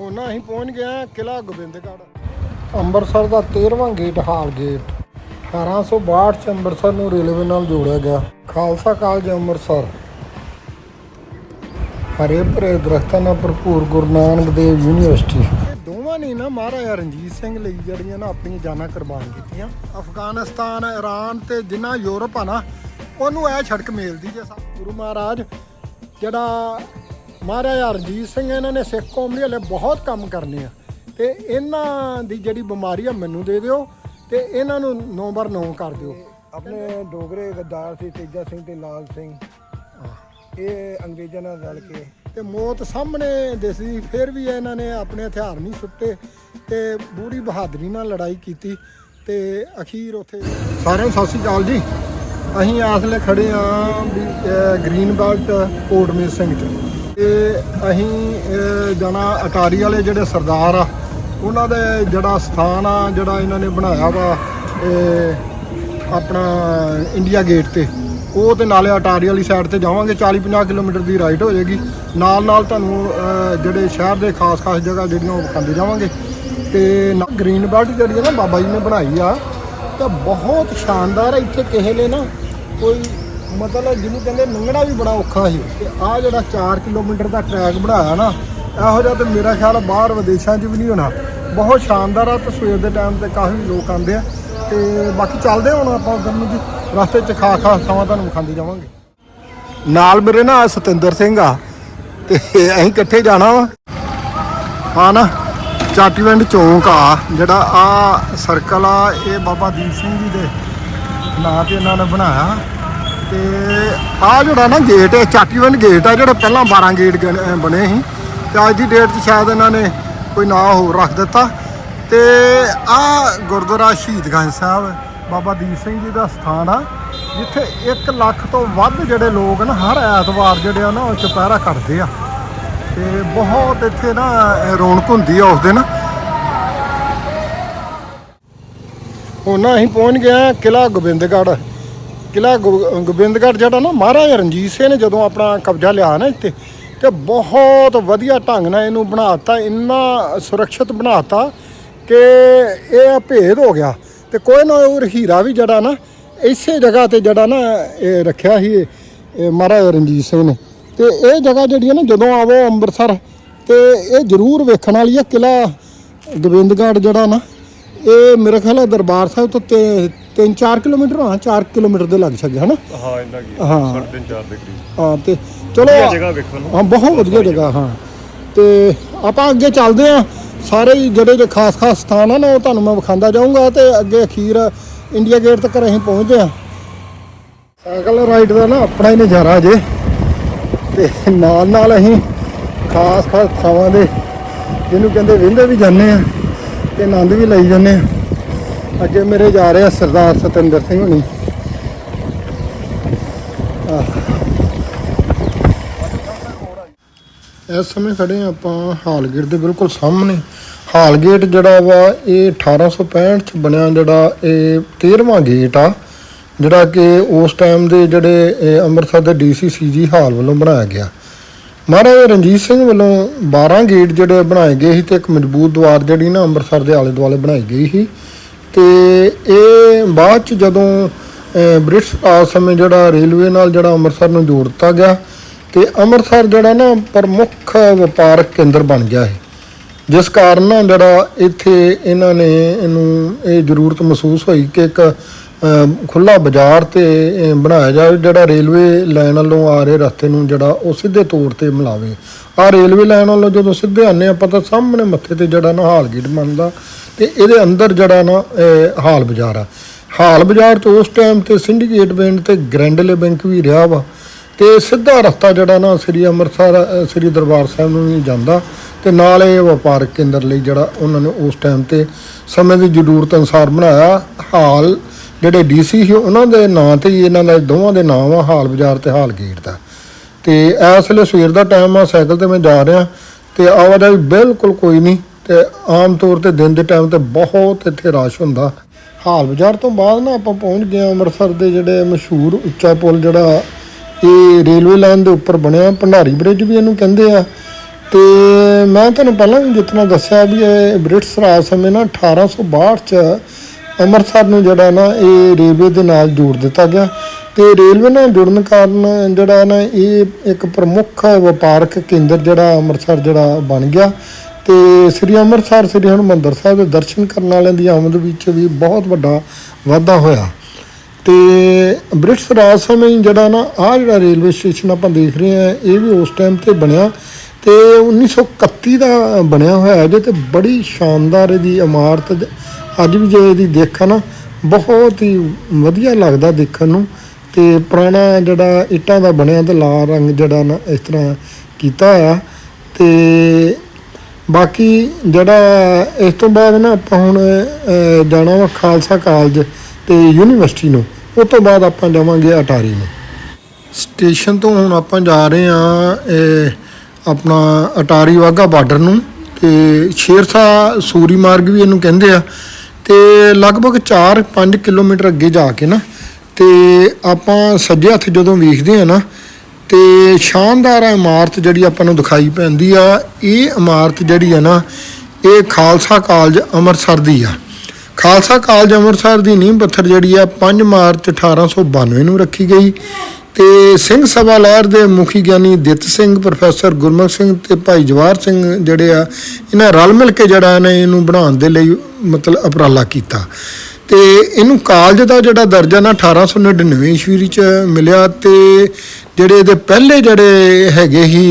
ਹੁਣ ਅਸੀਂ ਪਹੁੰਚ ਗਏ ਹਾਂ ਕਿਲਾ ਗੋਬਿੰਦਗੜ੍ਹ। ਅੰਮ੍ਰਿਤਸਰ ਦਾ 13ਵਾਂ ਗੇਟ ਹਾਲ ਗੇਟ। 1862 ਚ ਅੰਮ੍ਰਿਤਸਰ ਨੂੰ ਰੇਲਵੇ ਨਾਲ ਜੋੜਿਆ ਗਿਆ। ਖਾਲਸਾ ਕਾਲਜ ਅੰਮ੍ਰਿਤਸਰ। ਹਰੇ ਭਰੇ ਦਰਖਤਾਂ ਨਾਲ ਭਰਪੂਰ ਗੁਰੂ ਨਾਨਕ ਦੇਵ ਯੂਨੀਵਰਸਿਟੀ। ਦੋਵਾਂ ਨੇ ਨਾ ਮਹਾਰਾਜਾ ਰਣਜੀਤ ਸਿੰਘ ਲਈ ਜਿਹੜੀਆਂ ਨਾ ਆਪਣੀਆਂ ਜਾਨਾਂ ਕੁਰਬਾਨ ਕੀਤੀਆਂ। ਅਫਗਾਨਿਸਤਾਨ ਈਰਾਨ ਤੇ ਜਿੰਨਾ ਯੂਰਪ ਆ ਨਾ, ਉਹਨੂੰ ਇਹ ਛੜਕ ਮਿਲਦੀ ਜੇ ਗੁਰੂ ਮਹਾਰਾਜ, ਜਿਹੜਾ ਮਹਾਰਾਜਾ ਰਣਜੀਤ ਸਿੰਘ ਇਹਨਾਂ ਨੇ ਸਿੱਖ ਕੌਮ ਲਈ ਹਲੇ ਬਹੁਤ ਕੰਮ ਕਰਨੇ ਆ। ਤੇ ਇਹਨਾਂ ਦੀ ਜਿਹੜੀ ਬਿਮਾਰੀ ਆ ਮੈਨੂੰ ਦੇ ਦਿਓ ਤੇ ਇਹਨਾਂ ਨੂੰ ਨੰਬਰ 9 ਕਰ ਦਿਓ। ਆਪਣੇ ਡੋਗਰੇ ਗੱਦਾਰ ਸੀ ਤੇਜਾ ਸਿੰਘ ਤੇ ਲਾਲ ਸਿੰਘ। ਇਹ ਅੰਗਰੇਜ਼ਾਂ ਨਾਲ ਰਲ ਕੇ। ਤੇ ਮੌਤ ਸਾਹਮਣੇ ਦਿਸਦੀ ਫਿਰ ਵੀ ਇਹਨਾਂ ਨੇ ਆਪਣੇ ਹਥਿਆਰ ਨਹੀਂ ਸੁੱਟੇ ਤੇ ਪੂਰੀ ਬਹਾਦਰੀ ਨਾਲ ਲੜਾਈ ਕੀਤੀ ਤੇ ਅਖੀਰ ਉੱਥੇ ਸਾਰਿਆਂ ਨੂੰ ਸਤਿ ਸ਼੍ਰੀ ਅਕਾਲ ਜੀ। ਅਸੀਂ ਆਸਲੇ ਖੜੇ ਆ ਵੀ ਗ੍ਰੀਨ ਬੈਲਟ ਕੋਟਮੇ ਸਿੰਘ ਚ। ਤੇ ਅਸੀਂ ਜਾਣਾ ਅਟਾਰੀ ਵਾਲੇ ਜਿਹੜੇ ਸਰਦਾਰ ਆ, ਉਹਨਾਂ ਦੇ ਜਿਹੜਾ ਸਥਾਨ ਆ, ਜਿਹੜਾ ਇਹਨਾਂ ਨੇ ਬਣਾਇਆ ਵਾ ਆਪਣਾ ਇੰਡੀਆ ਗੇਟ ਤੇ, ਉਹ ਤੇ ਨਾਲੇ ਅਟਾਰੀ ਵਾਲੀ ਸਾਈਡ ਤੇ ਜਾਵਾਂਗੇ 40 50 ਕਿਲੋਮੀਟਰ ਦੀ ਰਾਈਡ ਹੋ ਜਾਏਗੀ। ਨਾਲ ਨਾਲ ਤੁਹਾਨੂੰ ਜਿਹੜੇ ਸ਼ਹਿਰ ਦੇ ਖਾਸ ਖਾਸ ਜਗ੍ਹਾ ਜਿਹੜੀਆਂ ਉਹ ਵਿਖਾਉਂਦੇ ਜਾਵਾਂਗੇ। ਤੇ ਗ੍ਰੀਨ ਬੈਲਟ ਜਿਹੜੀ ਹੈ ਨਾ ਬਾਬਾ ਜੀ ਨੇ ਬਣਾਈ ਆ, ਤਾਂ ਬਹੁਤ ਸ਼ਾਨਦਾਰ ਹੈ ਇੱਥੇ ਕਿਸੇ ਨੇ ਨਾ ਕੋਈ ਮਤਲਬ ਜਿਹਨੂੰ ਕਹਿੰਦੇ ਲੰਘਣਾ ਵੀ ਬੜਾ ਔਖਾ ਸੀ। ਤੇ ਆ ਜਿਹੜਾ 4 ਕਿਲੋਮੀਟਰ ਦਾ ਟਰੈਕ ਬਣਾਇਆ ਨਾ, ਇਹੋ ਜਿਹਾ ਤੇ ਮੇਰਾ ਖਿਆਲ ਬਾਹਰ ਵਿਦੇਸ਼ਾਂ 'ਚ ਵੀ ਨਹੀਂ ਹੋਣਾ। ਬਹੁਤ ਸ਼ਾਨਦਾਰ ਆ ਤੇ ਸਵੇਰ ਦੇ ਟਾਈਮ ਤੇ ਕਾਫੀ ਲੋਕ ਆਉਂਦੇ ਆ। ਤੇ ਬਾਕੀ ਚੱਲਦੇ ਹੁਣ ਆਪਾਂ ਉਧਰ ਨੂੰ ਜੀ, ਰਸਤੇ 'ਚ ਖਾ ਖਾ ਥਾਵਾਂ ਤੁਹਾਨੂੰ ਵਿਖਾਉਂਦੇ ਜਾਵਾਂਗੇ। ਨਾਲ ਮੇਰੇ ਨਾਲ ਸਤਿੰਦਰ ਸਿੰਘ ਆ, ਤੇ ਅਸੀਂ ਇਕੱਠੇ ਜਾਣਾ ਵਾ। ਆ ਨਾ ਚਾਟੀਵਿੰਡ ਚੌਂਕ ਆ, ਜਿਹੜਾ ਆ ਸਰਕਲ ਆ, ਇਹ ਬਾਬਾ ਦੀਪ ਸਿੰਘ ਜੀ ਦੇ ਨਾਂ ਤੇ ਇਹਨਾਂ ਨੇ ਬਣਾਇਆ। ਤੇ ਆ ਜਿਹੜਾ ਨਾ ਗੇਟ ਹੈ ਚਾਟੀਵਿੰਡ ਗੇਟ ਆ, ਜਿਹੜਾ ਪਹਿਲਾਂ 12 ਗੇਟ ਗਣ- ਬਣੇ ਸੀ। ਤੇ ਅੱਜ ਦੀ ਡੇਟ 'ਚ ਸ਼ਾਇਦ ਇਹਨਾਂ ਨੇ ਕੋਈ ਨਾਂ ਹੋਰ ਰੱਖ ਦਿੱਤਾ। ਤੇ ਆ ਗੁਰਦੁਆਰਾ ਸ਼ਹੀਦਗੰਜ ਸਾਹਿਬ, ਬਾਬਾ ਦੀਪ ਸਿੰਘ ਜੀ ਦਾ ਸਥਾਨ ਆ, ਜਿੱਥੇ 1 ਲੱਖ ਤੋਂ ਵੱਧ ਜਿਹੜੇ ਲੋਕ ਨਾ ਹਰ ਐਤਵਾਰ ਜਿਹੜੇ ਆ ਨਾ ਉਹ ਚੁਪਹਿਰਾ ਕਰਦੇ ਆ। ਤੇ ਬਹੁਤ ਇੱਥੇ ਨਾ ਰੌਣਕ ਹੁੰਦੀ ਆ ਉਸ ਦਿਨ। ਹੁਣ ਅਸੀਂ ਪਹੁੰਚ ਗਏ ਹਾਂ ਕਿਲਾ ਗੋਬਿੰਦਗੜ੍ਹ। ਕਿਲਾ ਗੋ- ਗੋਬਿੰਦਗੜ੍ਹ ਜਿਹੜਾ ਨਾ ਮਹਾਰਾਜਾ ਰਣਜੀਤ ਸਿੰਘ ਨੇ ਜਦੋਂ ਆਪਣਾ ਕਬਜ਼ਾ ਲਿਆ ਨਾ ਇੱਥੇ, ਤੇ ਬਹੁਤ ਵਧੀਆ ਢੰਗ ਨਾਲ ਇਹਨੂੰ ਬਣਾਤਾ, ਇੰਨਾ ਸੁਰੱਖਿਅਤ ਬਣਾਤਾ ਕਿ ਇਹ ਭੇਦ ਹੋ ਗਿਆ। ਤੇ ਕੋਈ ਨਾ ਉਹ ਹੀਰਾ ਵੀ ਜਿਹੜਾ ਨਾ ਇਸੇ ਜਗ੍ਹਾ ਤੇ ਜਿਹੜਾ ਨਾ ਇਹ ਰੱਖਿਆ ਸੀ ਇਹ- ਮਹਾਰਾਜਾ ਰਣਜੀਤ ਸਿੰਘ ਨੇ। ਤੇ ਇਹ ਜਗ੍ਹਾ ਜਿਹੜੀ ਹੈ ਨਾ ਜਦੋਂ ਆਵੋ ਅੰਮ੍ਰਿਤਸਰ, ਤੇ ਇਹ ਜ਼ਰੂਰ ਵੇਖਣ ਵਾਲੀ ਹੈ ਕਿਲਾ ਗੋਬਿੰਦਗੜ੍ਹ ਜਿਹੜਾ ਨਾ ਇਹ ਮੇਰੇ ਖਿਆਲ ਹੈ ਦਰਬਾਰ ਸਾਹਿਬ ਤੋਂ 3-4 ਕਿਲੋਮੀਟਰ ਹਾਂ 4 ਕਿਲੋਮੀਟਰ ਦੇ ਲੱਗ ਸਕਦੇ ਹਨਾ? ਹਾਂ ਇੰਨਾ ਕੀ ਹਾਂ। ਸਾਢੇ ਤਿੰਨ ਚਾਰ ਦੇ ਕਰੀਬ। ਹਾਂ ਤੇ ਚਲੋ ਜਗ੍ਹਾ ਵੇਖਣ ਨੂੰ। ਹਾਂ ਬਹੁਤ ਵਧੀਆ ਜਗ੍ਹਾ ਹਾਂ। ਤੇ ਆਪਾਂ ਅੱਗੇ ਚੱਲਦੇ ਆ ਸਾਰੇ ਜਿਹੜੇ ਜਿਹੜੇ ਖਾਸ ਖਾਸ ਸਥਾਨ ਆ ਨਾ ਉਹ ਤੁਹਾਨੂੰ ਮੈਂ ਵਿਖਾਉਂਦਾ ਜਾਊਂਗਾ ਤੇ ਅੱਗੇ ਅਖੀਰ ਇੰਡੀਆ ਗੇਟ ਤੱਕ ਅਸੀਂ ਪਹੁੰਚਦੇ ਆ ਸਾਈਕਲ ਰਾਈਡ ਦਾ ਨਾ ਆਪਣਾ ਹੀ ਨਜ਼ਾਰਾ ਜੇ। ਤੇ ਨਾਲ ਨਾਲ ਅਸੀਂ ਖਾਸ ਖਾਸ ਥਾਵਾਂ ਦੇ ਜਿਹਨੂੰ ਕਹਿੰਦੇ ਵਿੰਦੇ ਵੀ ਜਾਂਦੇ ਆ ਤੇ ਆਨੰਦ ਵੀ ਲਈ ਜਾਂਦੇ ਆ। ਅੱਗੇ ਮੇਰੇ ਜਾ ਰਹੇ ਆ ਸਰਦਾਰ ਸਤਿੰਦਰ ਸਿੰਘ ਹੁਣੀ। ਇਸ ਸਮੇਂ ਖੜੇ ਹਾਂ ਆਪਾਂ ਹਾਲ ਗੇਟ ਦੇ ਬਿਲਕੁਲ ਸਾਹਮਣੇ। ਹਾਲ ਗੇਟ ਜਿਹੜਾ ਵਾ, ਇਹ 1865 ਚ ਬਣਿਆ ਜਿਹੜਾ ਇਹ 13ਵਾਂ ਗੇਟ ਆ, ਜਿਹੜਾ ਕਿ ਉਸ ਟਾਈਮ ਦੇ ਜਿਹੜੇ ਅੰਮ੍ਰਿਤਸਰ ਦੇ ਡੀਸੀਸੀਜੀ ਹਾਲ ਵੱਲੋਂ ਬਣਾਇਆ ਗਿਆ। ਮਹਾਰਾਜਾ, ਰਣਜੀਤ ਸਿੰਘ ਵੱਲੋਂ 12 ਗੇਟ ਜਿਹੜੇ ਬਣਾਏ ਗਏ ਸੀ ਤੇ ਇੱਕ ਮਜ਼ਬੂਤ ਦੀਵਾਰ ਜਿਹੜੀ ਨਾ ਅੰਮ੍ਰਿਤਸਰ ਦੇ ਆਲੇ ਦੁਆਲੇ ਬਣਾਈ ਗਈ ਸੀ। ਤੇ ਇਹ ਬਾਅਦ ਚ ਜਦੋਂ ਬ੍ਰਿਟਿਸ਼ ਰਾਜ ਸਮੇਂ ਜਿਹੜਾ ਰੇਲਵੇ ਨਾਲ ਜਿਹੜਾ ਅੰਮ੍ਰਿਤਸਰ ਨੂੰ ਜੋੜ ਦਿੱਤਾ ਗਿਆ, ਤੇ ਅੰਮ੍ਰਿਤਸਰ ਜਿਹੜਾ ਨਾ ਪ੍ਰਮੁੱਖ ਵਪਾਰਕ ਕੇਂਦਰ ਬਣ ਗਿਆ ਹੈ ਜਿਸ ਕਾਰਨ ਜਿਹੜਾ ਇੱਥੇ ਇਹਨਾਂ ਨੇ ਇਹਨੂੰ, ਇਹ ਜ਼ਰੂਰਤ ਮਹਿਸੂਸ ਹੋਈ ਕਿ ਇੱਕ ਖੁੱਲਾ ਬਾਜ਼ਾਰ ਤੇ ਬਣਾਇਆ ਜਾਵੇ, ਜਿਹੜਾ ਰੇਲਵੇ ਲਾਈਨ ਵੱਲੋਂ ਆ ਰਹੇ ਰਸਤੇ ਨੂੰ ਜਿਹੜਾ ਉਹ ਸਿੱਧੇ ਤੌਰ ਤੇ ਮਿਲਾਵੇ। ਆ ਰੇਲਵੇ ਲਾਈਨ ਵੱਲੋਂ ਜਦੋਂ ਸਿੱਧੇ ਆਨੇ ਆਪਾਂ ਤਾਂ ਸਾਹਮਣੇ ਮੱਥੇ ਤੇ ਜਿਹੜਾ ਨਾ ਹਾਲ ਗੇਟ ਬਣਦਾ ਤੇ ਇਹਦੇ ਅੰਦਰ ਜਿਹੜਾ ਨਾ ਹਾਲ ਬਾਜ਼ਾਰ ਆ। ਹਾਲ ਬਾਜ਼ਾਰ ਤੋਂ ਉਸ ਟਾਈਮ ਤੇ ਸਿੰਡੀਕੇਟ ਬੈਂਕ ਤੇ ਗ੍ਰੈਂਡਲੇ ਬੈਂਕ ਵੀ ਰਿਹਾ ਵਾ ਤੇ ਸਿੱਧਾ ਰਸਤਾ ਜਿਹੜਾ ਨਾ ਸ੍ਰੀ ਅੰਮ੍ਰਿਤਸਰ ਸ੍ਰੀ ਦਰਬਾਰ ਸਾਹਿਬ ਨੂੰ ਵੀ ਜਾਂਦਾ ਤੇ ਨਾਲ ਇਹ ਵਪਾਰਕ ਕੇਂਦਰ ਲਈ ਜਿਹੜਾ ਉਹਨਾਂ ਨੇ ਉਸ ਟਾਈਮ ਤੇ ਸਮੇਂ ਦੀ ਜ਼ਰੂਰਤ ਅਨੁਸਾਰ ਬਣਾਇਆ ਹਾਲ ਜਿਹੜੇ ਡੀਸੀ ਸੀ, ਉਹਨਾਂ ਦੇ ਨਾਂ ਤੇ ਹੀ ਇਹਨਾਂ ਦਾ, ਦੋਵਾਂ ਦੇ ਨਾਮ ਆ ਹਾਲ ਬਾਜ਼ਾਰ ਤੇ ਹਾਲ ਗੇਟ ਦਾ। ਤੇ ਇਸ ਵੇਲੇ ਸਵੇਰ ਦਾ ਟਾਈਮ ਆ, ਸਾਈਕਲ ਤੇ ਮੈਂ ਜਾ ਰਿਹਾ, ਤੇ ਆਵਾਜਾਈ ਬਿਲਕੁਲ ਕੋਈ ਨਹੀਂ, ਤੇ ਆਮ ਤੌਰ ਤੇ ਦਿਨ ਦੇ ਟਾਈਮ ਤੇ ਬਹੁਤ ਇੱਥੇ ਰਸ਼ ਹੁੰਦਾ। ਹਾਲ ਬਾਜ਼ਾਰ ਤੋਂ ਬਾਅਦ ਨਾ ਆਪਾਂ ਪਹੁੰਚ ਗਏ ਹਾਂ ਅੰਮ੍ਰਿਤਸਰ ਦੇ ਜਿਹੜੇ ਮਸ਼ਹੂਰ ਉੱਚਾ ਪੁਲ ਜਿਹੜਾ ਇਹ ਰੇਲਵੇ ਲਾਈਨ ਦੇ ਉੱਪਰ ਬਣਿਆ, ਭੰਡਾਰੀ ਬ੍ਰਿਜ ਵੀ ਇਹਨੂੰ ਕਹਿੰਦੇ ਆ। ਤੇ ਮੈਂ ਤੁਹਾਨੂੰ ਪਹਿਲਾਂ ਵੀ ਜਿਤਨਾ ਦੱਸਿਆ ਵੀ ਇਹ ਬ੍ਰਿਟਿਸ਼ ਰਾਜ ਸਮੇਂ ਨਾ 1862 ਚ ਅੰਮ੍ਰਿਤਸਰ ਨੂੰ ਜਿਹੜਾ ਨਾ ਇਹ ਰੇਲਵੇ ਦੇ ਨਾਲ ਜੋੜ ਦਿੱਤਾ ਗਿਆ ਤੇ ਰੇਲਵੇ ਨਾਲ ਜੁੜਨ ਕਾਰਨ ਜਿਹੜਾ ਨਾ ਇਹ ਇੱਕ ਪ੍ਰਮੁੱਖ ਵਪਾਰਕ ਕੇਂਦਰ ਜਿਹੜਾ ਅੰਮ੍ਰਿਤਸਰ ਜਿਹੜਾ ਬਣ ਗਿਆ ਤੇ ਸ੍ਰੀ ਅੰਮ੍ਰਿਤਸਰ, ਸ੍ਰੀ ਹਰਿਮੰਦਰ ਸਾਹਿਬ ਦੇ ਦਰਸ਼ਨ ਕਰਨ ਵਾਲਿਆਂ ਦੀ ਆਮਦ ਵਿੱਚ ਵੀ ਬਹੁਤ ਵੱਡਾ ਵਾਧਾ ਹੋਇਆ। ਤੇ ਬ੍ਰਿਟਿਸ਼ ਰਾਜ ਸਮੇਂ ਹੀ ਜਿਹੜਾ ਨਾ ਆ ਜਿਹੜਾ ਰੇਲਵੇ ਸਟੇਸ਼ਨ ਆਪਾਂ ਦੇਖ ਰਹੇ ਹਾਂ, ਇਹ ਵੀ ਉਸ ਟਾਈਮ ਤੇ ਬਣਿਆ ਤੇ 1931 ਦਾ ਬਣਿਆ ਹੋਇਆ ਇਹਦੇ ਤੇ ਬੜੀ ਸ਼ਾਨਦਾਰ ਇਹਦੀ ਇਮਾਰਤ ਅੱਜ ਵੀ ਜੇ ਇਹਦੀ ਦੇਖਣ ਨਾ ਬਹੁਤ ਹੀ ਵਧੀਆ ਲੱਗਦਾ ਦੇਖਣ ਨੂੰ। ਤੇ ਪੁਰਾਣਾ ਜਿਹੜਾ ਇੱਟਾਂ ਦਾ ਬਣਿਆ ਤੇ ਲਾਲ ਰੰਗ ਜਿਹੜਾ ਨਾ ਇਸ ਤਰ੍ਹਾਂ ਕੀਤਾ ਹੋਇਆ ਤੇ ਬਾਕੀ ਜਿਹੜਾ ਇਸ ਤੋਂ ਬਾਅਦ ਨਾ ਆਪਾਂ ਹੁਣ ਜਾਣਾ ਵਾ ਖਾਲਸਾ ਕਾਲਜ ਤੇ ਯੂਨੀਵਰਸਿਟੀ ਨੂੰ। ਉਸ ਤੋਂ ਬਾਅਦ ਆਪਾਂ ਜਾਵਾਂਗੇ ਅਟਾਰੀ ਨੂੰ। ਸਟੇਸ਼ਨ ਤੋਂ ਹੁਣ ਆਪਾਂ ਜਾ ਰਹੇ ਹਾਂ, ਇਹ ਆਪਣਾ ਅਟਾਰੀ ਵਾਹਗਾ ਬਾਰਡਰ ਨੂੰ। ਤੇ ਸ਼ੇਰਸ਼ਾਹ ਸੂਰੀ ਮਾਰਗ ਵੀ ਇਹਨੂੰ ਕਹਿੰਦੇ ਆ। ਤੇ ਲਗਭਗ 4-5 ਕਿਲੋਮੀਟਰ ਅੱਗੇ ਜਾ ਕੇ ਨਾ, ਤੇ ਆਪਾਂ ਸੱਜੇ ਹੱਥ ਜਦੋਂ ਵੇਖਦੇ ਆ ਨਾ, ਤੇ ਸ਼ਾਨਦਾਰ ਇਮਾਰਤ ਜਿਹੜੀ ਆਪਾਂ ਨੂੰ ਦਿਖਾਈ ਪੈਂਦੀ ਆ, ਇਹ ਇਮਾਰਤ ਜਿਹੜੀ ਆ ਨਾ, ਇਹ ਖਾਲਸਾ ਕਾਲਜ ਅੰਮ੍ਰਿਤਸਰ ਦੀ ਆ। ਖਾਲਸਾ ਕਾਲਜ ਅੰਮ੍ਰਿਤਸਰ ਦੀ ਨੀਂਹ ਪੱਥਰ ਜਿਹੜੀ ਆ 5 ਮਾਰਚ 1892 ਨੂੰ ਰੱਖੀ ਗਈ। ਤੇ ਸਿੰਘ ਸਭਾ ਲਹਿਰ ਦੇ ਮੁਖੀ ਗਿਆਨੀ ਦਿੱਤ ਸਿੰਘ, ਪ੍ਰੋਫੈਸਰ ਗੁਰਮੁਖ ਸਿੰਘ ਤੇ ਭਾਈ ਜਵਾਹਰ ਸਿੰਘ ਜਿਹੜੇ ਆ, ਇਹਨਾਂ ਰਲ ਮਿਲ ਕੇ ਜਿਹੜਾ ਇਹਨੇ ਇਹਨੂੰ ਬਣਾਉਣ ਦੇ ਲਈ ਮਤਲਬ ਉਪਰਾਲਾ ਕੀਤਾ। ਤੇ ਇਹਨੂੰ ਕਾਲਜ ਦਾ ਜਿਹੜਾ ਦਰਜਾ ਨਾ 1899 ਈਸਵੀ ਵਿੱਚ ਮਿਲਿਆ ਤੇ ਜਿਹੜੇ ਇਹਦੇ ਪਹਿਲੇ ਜਿਹੜੇ ਹੈਗੇ ਹੀ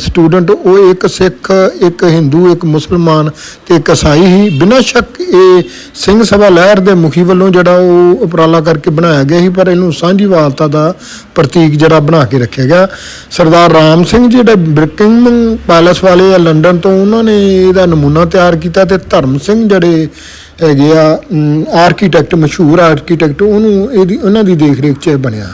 ਸਟੂਡੈਂਟ ਉਹ ਇੱਕ ਸਿੱਖ, ਇੱਕ ਹਿੰਦੂ, ਇੱਕ ਮੁਸਲਮਾਨ ਤੇ ਇੱਕ ਈਸਾਈ ਹੀ। ਬਿਨਾਂ ਸ਼ੱਕ ਇਹ ਸਿੰਘ ਸਭਾ ਲਹਿਰ ਦੇ ਮੁਖੀ ਵੱਲੋਂ ਜਿਹੜਾ ਉਹ ਉਪਰਾਲਾ ਕਰਕੇ ਬਣਾਇਆ ਗਿਆ ਸੀ, ਪਰ ਇਹਨੂੰ ਸਾਂਝੀਵਾਲਤਾ ਦਾ ਪ੍ਰਤੀਕ ਜਿਹੜਾ ਬਣਾ ਕੇ ਰੱਖਿਆ ਗਿਆ। ਸਰਦਾਰ ਰਾਮ ਸਿੰਘ ਜੀ ਜਿਹੜੇ ਬ੍ਰਿਕਿੰਗਮ ਪੈਲਸ ਵਾਲੇ ਆ ਲੰਡਨ ਤੋਂ, ਉਹਨਾਂ ਨੇ ਇਹਦਾ ਨਮੂਨਾ ਤਿਆਰ ਕੀਤਾ ਤੇ ਧਰਮ ਸਿੰਘ ਜਿਹੜੇ ਹੈਗੇ ਆ ਆਰਕੀਟੈਕਟ ਮਸ਼ਹੂਰ ਆਰਕੀਟੈਕਟ ਉਹਨੂੰ ਇਹਦੀ, ਉਹਨਾਂ ਦੀ ਦੇਖ ਰੇਖ 'ਚ ਬਣਿਆ।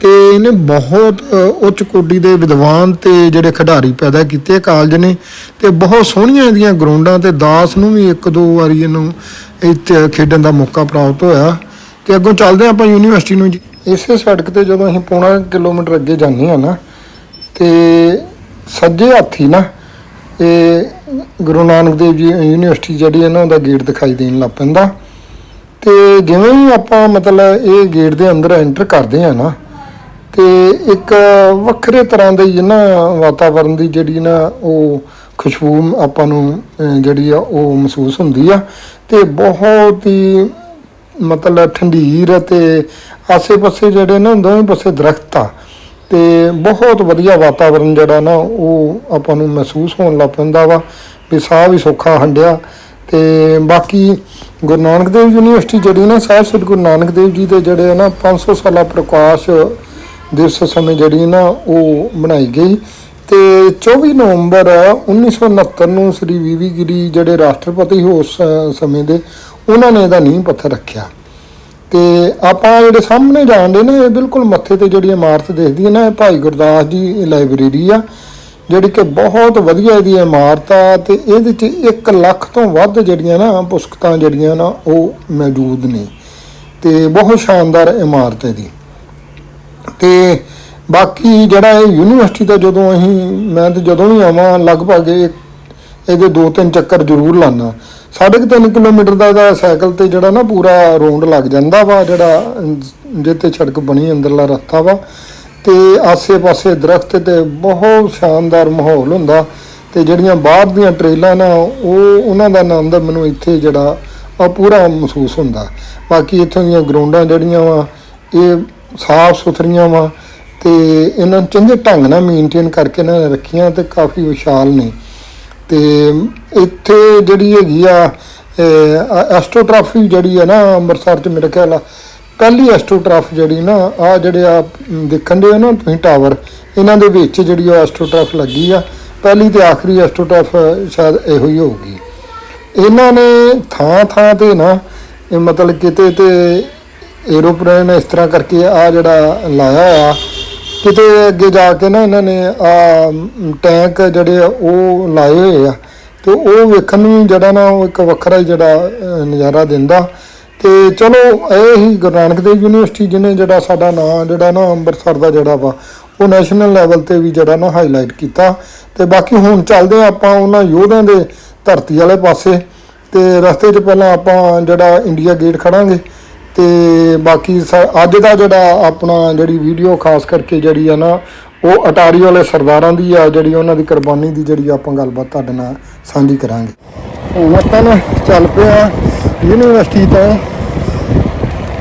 ਤੇ ਇਹਨੇ ਬਹੁਤ ਉੱਚ ਕੋਟੀ ਦੇ ਵਿਦਵਾਨ ਤੇ ਜਿਹੜੇ ਖਿਡਾਰੀ ਪੈਦਾ ਕੀਤੇ ਕਾਲਜ ਨੇ, ਤੇ ਬਹੁਤ ਸੋਹਣੀਆਂ ਇਹਦੀਆਂ ਗਰਾਊਂਡਾਂ ਤੇ ਦਾਸ ਨੂੰ ਵੀ ਇੱਕ ਦੋ ਵਾਰੀ ਇਹਨੂੰ ਇੱਥੇ ਖੇਡਣ ਦਾ ਮੌਕਾ ਪ੍ਰਾਪਤ ਹੋਇਆ। ਤੇ ਅੱਗੋਂ ਚੱਲਦੇ ਹਾਂ ਆਪਾਂ ਯੂਨੀਵਰਸਿਟੀ ਨੂੰ ਜੀ। ਇਸੇ ਸੜਕ ਤੇ ਜਦੋਂ ਅਸੀਂ ਪੌਣਾ ਕਿਲੋਮੀਟਰ ਅੱਗੇ ਜਾਂਦੇ ਹਾਂ ਨਾ, ਤੇ ਸੱਜੇ ਹੱਥੀ ਨਾ ਇਹ ਗੁਰੂ ਨਾਨਕ ਦੇਵ ਜੀ ਯੂਨੀਵਰਸਿਟੀ ਜਿਹੜੀ ਹੈ ਨਾ ਉਹਦਾ ਗੇਟ ਦਿਖਾਈ ਦੇਣ ਲੱਗ ਪੈਂਦਾ। ਤੇ ਜਿਵੇਂ ਹੀ ਆਪਾਂ ਮਤਲਬ ਇਹ ਗੇਟ ਦੇ ਅੰਦਰ ਐਂਟਰ ਕਰਦੇ ਆ ਨਾ, ਤੇ ਇੱਕ ਵੱਖਰੇ ਤਰ੍ਹਾਂ ਦੀ ਨਾ ਵਾਤਾਵਰਣ ਦੀ ਜਿਹੜੀ ਨਾ ਉਹ ਖੁਸ਼ਬੂ ਆਪਾਂ ਨੂੰ ਜਿਹੜੀ ਆ ਉਹ ਮਹਿਸੂਸ ਹੁੰਦੀ ਆ। ਤੇ ਬਹੁਤ ਹੀ ਮਤਲਬ ਠੰਡੀਰ ਤੇ ਆਸੇ-ਪਾਸੇ ਜਿਹੜੇ ਨਾ ਦੋਵੇਂ ਪਾਸੇ ਦਰਖਤ ਆ। ਤੇ ਬਹੁਤ ਵਧੀਆ ਵਾਤਾਵਰਣ ਜਿਹੜਾ ਨਾ ਉਹ ਆਪਾਂ ਨੂੰ ਮਹਿਸੂਸ ਹੋਣ ਲੱਗ ਪੈਂਦਾ ਵਾ ਵੀ ਸਾਹ ਵੀ ਸੌਖਾ ਹੰਡਿਆ ਤੇ ਬਾਕੀ ਗੁਰੂ ਨਾਨਕ ਦੇਵ ਯੂਨੀਵਰਸਿਟੀ ਜਿਹੜੀ ਨਾ ਸਾਹਿਬ ਸ੍ਰੀ ਗੁਰੂ ਨਾਨਕ ਦੇਵ ਜੀ ਦੇ ਜਿਹੜੇ ਆ ਨਾ 500 ਸਾਲਾ ਪ੍ਰਕਾਸ਼ ਦਿਵਸ ਸਮੇਂ ਜਿਹੜੀ ਨਾ ਉਹ ਬਣਾਈ ਗਈ ਤੇ 24 ਨਵੰਬਰ 1969 ਨੂੰ ਸ੍ਰੀ ਵੀਵੀ ਗਿਰੀ ਜਿਹੜੇ ਰਾਸ਼ਟਰਪਤੀ ਹੋ ਉਸ ਸਮੇਂ ਦੇ, ਉਹਨਾਂ ਨੇ ਇਹਦਾ ਨੀਂਹ ਪੱਥਰ ਰੱਖਿਆ। ਤੇ ਆਪਾਂ ਜਿਹੜੇ ਸਾਹਮਣੇ ਜਾਣਦੇ ਨੇ, ਇਹ ਬਿਲਕੁਲ ਮੱਥੇ ਤੇ ਜਿਹੜੀ ਇਮਾਰਤ ਦੇਖਦੀ ਹੈ ਨਾ, ਇਹ ਭਾਈ ਗੁਰਦਾਸ ਜੀ ਲਾਇਬ੍ਰੇਰੀ ਆ, ਜਿਹੜੀ ਕਿ ਬਹੁਤ ਵਧੀਆ ਇਹਦੀ ਇਮਾਰਤ ਆ ਤੇ ਇਹਦੇ ਚ 1 ਲੱਖ ਤੋਂ ਵੱਧ ਜਿਹੜੀਆਂ ਨਾ ਪੁਸਤਕਾਂ ਜਿਹੜੀਆਂ ਨਾ ਉਹ ਮੌਜੂਦ ਨੇ ਤੇ ਬਹੁਤ ਸ਼ਾਨਦਾਰ ਇਮਾਰਤ ਹੈ ਦੀ ਤੇ ਬਾਕੀ ਜਿਹੜਾ ਇਹ ਯੂਨੀਵਰਸਿਟੀ ਦਾ ਜਦੋਂ ਅਸੀਂ, ਮੈਂ ਤੇ ਜਦੋਂ ਵੀ ਆਵਾਂ, ਲਗਭਗ ਇਹ ਇਹਦੇ ਦੋ ਤਿੰਨ ਚੱਕਰ ਜ਼ਰੂਰ ਲਾਣਾ ਸਾਢੇ ਕੁ ਤਿੰਨ ਕਿਲੋਮੀਟਰ ਦਾ ਇਹਦਾ ਸਾਈਕਲ ਤੇ ਜਿਹੜਾ ਨਾ ਪੂਰਾ ਰੌਂਡ ਲੱਗ ਜਾਂਦਾ ਵਾ ਜਿਹੜਾ ਅਮ, ਜਿੱਥੇ ਸੜਕ ਬਣੀ ਅੰਦਰਲਾ ਰਸਤਾ ਵਾ ਤੇ ਆਸੇ-ਪਾਸੇ ਦਰਖਤ ਤੇ ਬਹੁਤ ਸ਼ਾਨਦਾਰ ਮਾਹੌਲ ਹੁੰਦਾ। ਤੇ ਜਿਹੜੀਆਂ ਬਾਹਰ ਦੀਆਂ ਟ੍ਰੇਲਾਂ ਨਾ ਉਹ ਉਹਨਾਂ ਦਾ ਆਨੰਦ ਮੈਨੂੰ ਇੱਥੇ ਜਿਹੜਾ ਆ ਪੂਰਾ ਮਹਿਸੂਸ ਹੁੰਦਾ। ਬਾਕੀ ਇੱਥੋਂ ਦੀਆਂ ਗਰਾਊਂਡਾਂ ਜਿਹੜੀਆਂ ਵਾ ਇਹ ਸਾਫ਼ ਸੁਥਰੀਆਂ ਵਾ ਤੇ ਇਹਨਾਂ ਚੰਗੇ ਢੰਗ ਨਾਲ ਮੇਨਟੇਨ ਕਰਕੇ ਇਹਨਾਂ ਨੇ ਰੱਖੀਆਂ ਤੇ ਕਾਫੀ ਵਿਸ਼ਾਲ ਨੇ। ਤੇ ਇੱਥੇ ਜਿਹੜੀ ਹੈਗੀ ਆ ਐਸਟ੍ਰੋਟ੍ਰਾਫੀ ਜਿਹੜੀ ਆ ਨਾ ਅੰਮ੍ਰਿਤਸਰ ਚ ਮੇਰੇ ਖਿਆਲ ਆ ਪਹਿਲੀ ਐਸਟ੍ਰੋਟ੍ਰਾਫ ਜਿਹੜੀ ਨਾ, ਆ ਜਿਹੜੇ ਆ ਦੇਖਣ ਦੇ ਨਾ ਤੁਸੀਂ ਟਾਵਰ, ਇਹਨਾਂ ਦੇ ਵਿੱਚ ਜਿਹੜੀ ਆ ਐਸਟ੍ਰੋਟ੍ਰਾਫ ਲੱਗੀ ਆ ਪਹਿਲੀ ਤੇ ਆਖਰੀ ਐਸਟ੍ਰੋਟ੍ਰਾਫ ਸ਼ਾਇਦ ਇਹੋ ਹੀ ਹੋਊਗੀ। ਇਹਨਾਂ ਨੇ ਥਾਂ ਥਾਂ ਤੇ ਨਾ ਮਤਲਬ ਕਿਤੇ ਤੇ 에ਰੋਪਲੇਨ ਇਸ ਤਰ੍ਹਾਂ ਕਰਕੇ ਆ ਜਿਹੜਾ ਲਾਇਆ ਆ ਕਿਤੇ ਅੱਗੇ ਜਾ ਕੇ ਨਾ ਇਹਨਾਂ ਨੇ ਆ ਟੈਂਕ ਜਿਹੜੇ ਆ, ਉਹ ਲਾਏ ਹੋਏ ਆ। ਤੇ ਉਹ ਵੇਖਣ ਨੂੰ ਵੀ ਜਿਹੜਾ ਨਾ ਉਹ ਇੱਕ ਵੱਖਰਾ ਹੀ ਜਿਹੜਾ ਨਜ਼ਾਰਾ ਦਿੰਦਾ। ਤੇ ਚਲੋ, ਇਹ ਹੀ ਗੁਰੂ ਨਾਨਕ ਦੇਵ ਯੂਨੀਵਰਸਿਟੀ ਜਿਹਨੇ ਜਿਹੜਾ ਸਾਡਾ ਨਾਂ, ਜਿਹੜਾ ਨਾ ਅੰਮ੍ਰਿਤਸਰ ਦਾ ਜਿਹੜਾ ਵਾ, ਉਹ ਨੈਸ਼ਨਲ ਲੈਵਲ ਤੇ ਵੀ ਜਿਹੜਾ ਨਾ ਹਾਈਲਾਈਟ ਕੀਤਾ। ਤੇ ਬਾਕੀ ਹੁਣ ਚੱਲਦੇ ਹਾਂ ਆਪਾਂ ਉਹਨਾਂ ਯੋਧਿਆਂ ਦੇ ਧਰਤੀ ਵਾਲੇ ਪਾਸੇ। ਤੇ ਰਸਤੇ 'ਚ ਪਹਿਲਾਂ ਆਪਾਂ ਜਿਹੜਾ ਇੰਡੀਆ ਗੇਟ ਖੜਾਂਗੇ। ਤੇ ਬਾਕੀ ਸ- ਅੱਜ ਦਾ ਜਿਹੜਾ ਆਪਣਾ ਜਿਹੜੀ ਵੀਡੀਓ ਖਾਸ ਕਰਕੇ ਜਿਹੜੀ ਆ ਨਾ, ਉਹ ਅਟਾਰੀ ਵਾਲੇ ਸਰਦਾਰਾਂ ਦੀ ਆ, ਜਿਹੜੀ ਉਹਨਾਂ ਦੀ ਕੁਰਬਾਨੀ ਦੀ ਜਿਹੜੀ ਆਪਾਂ ਗੱਲਬਾਤ ਤੁਹਾਡੇ ਨਾਲ ਸਾਂਝੀ ਕਰਾਂਗੇ। ਹੁਣ ਆਪਾਂ ਨਾ ਚੱਲ ਪਿਆ ਯੂਨੀਵਰਸਿਟੀ ਤੋਂ,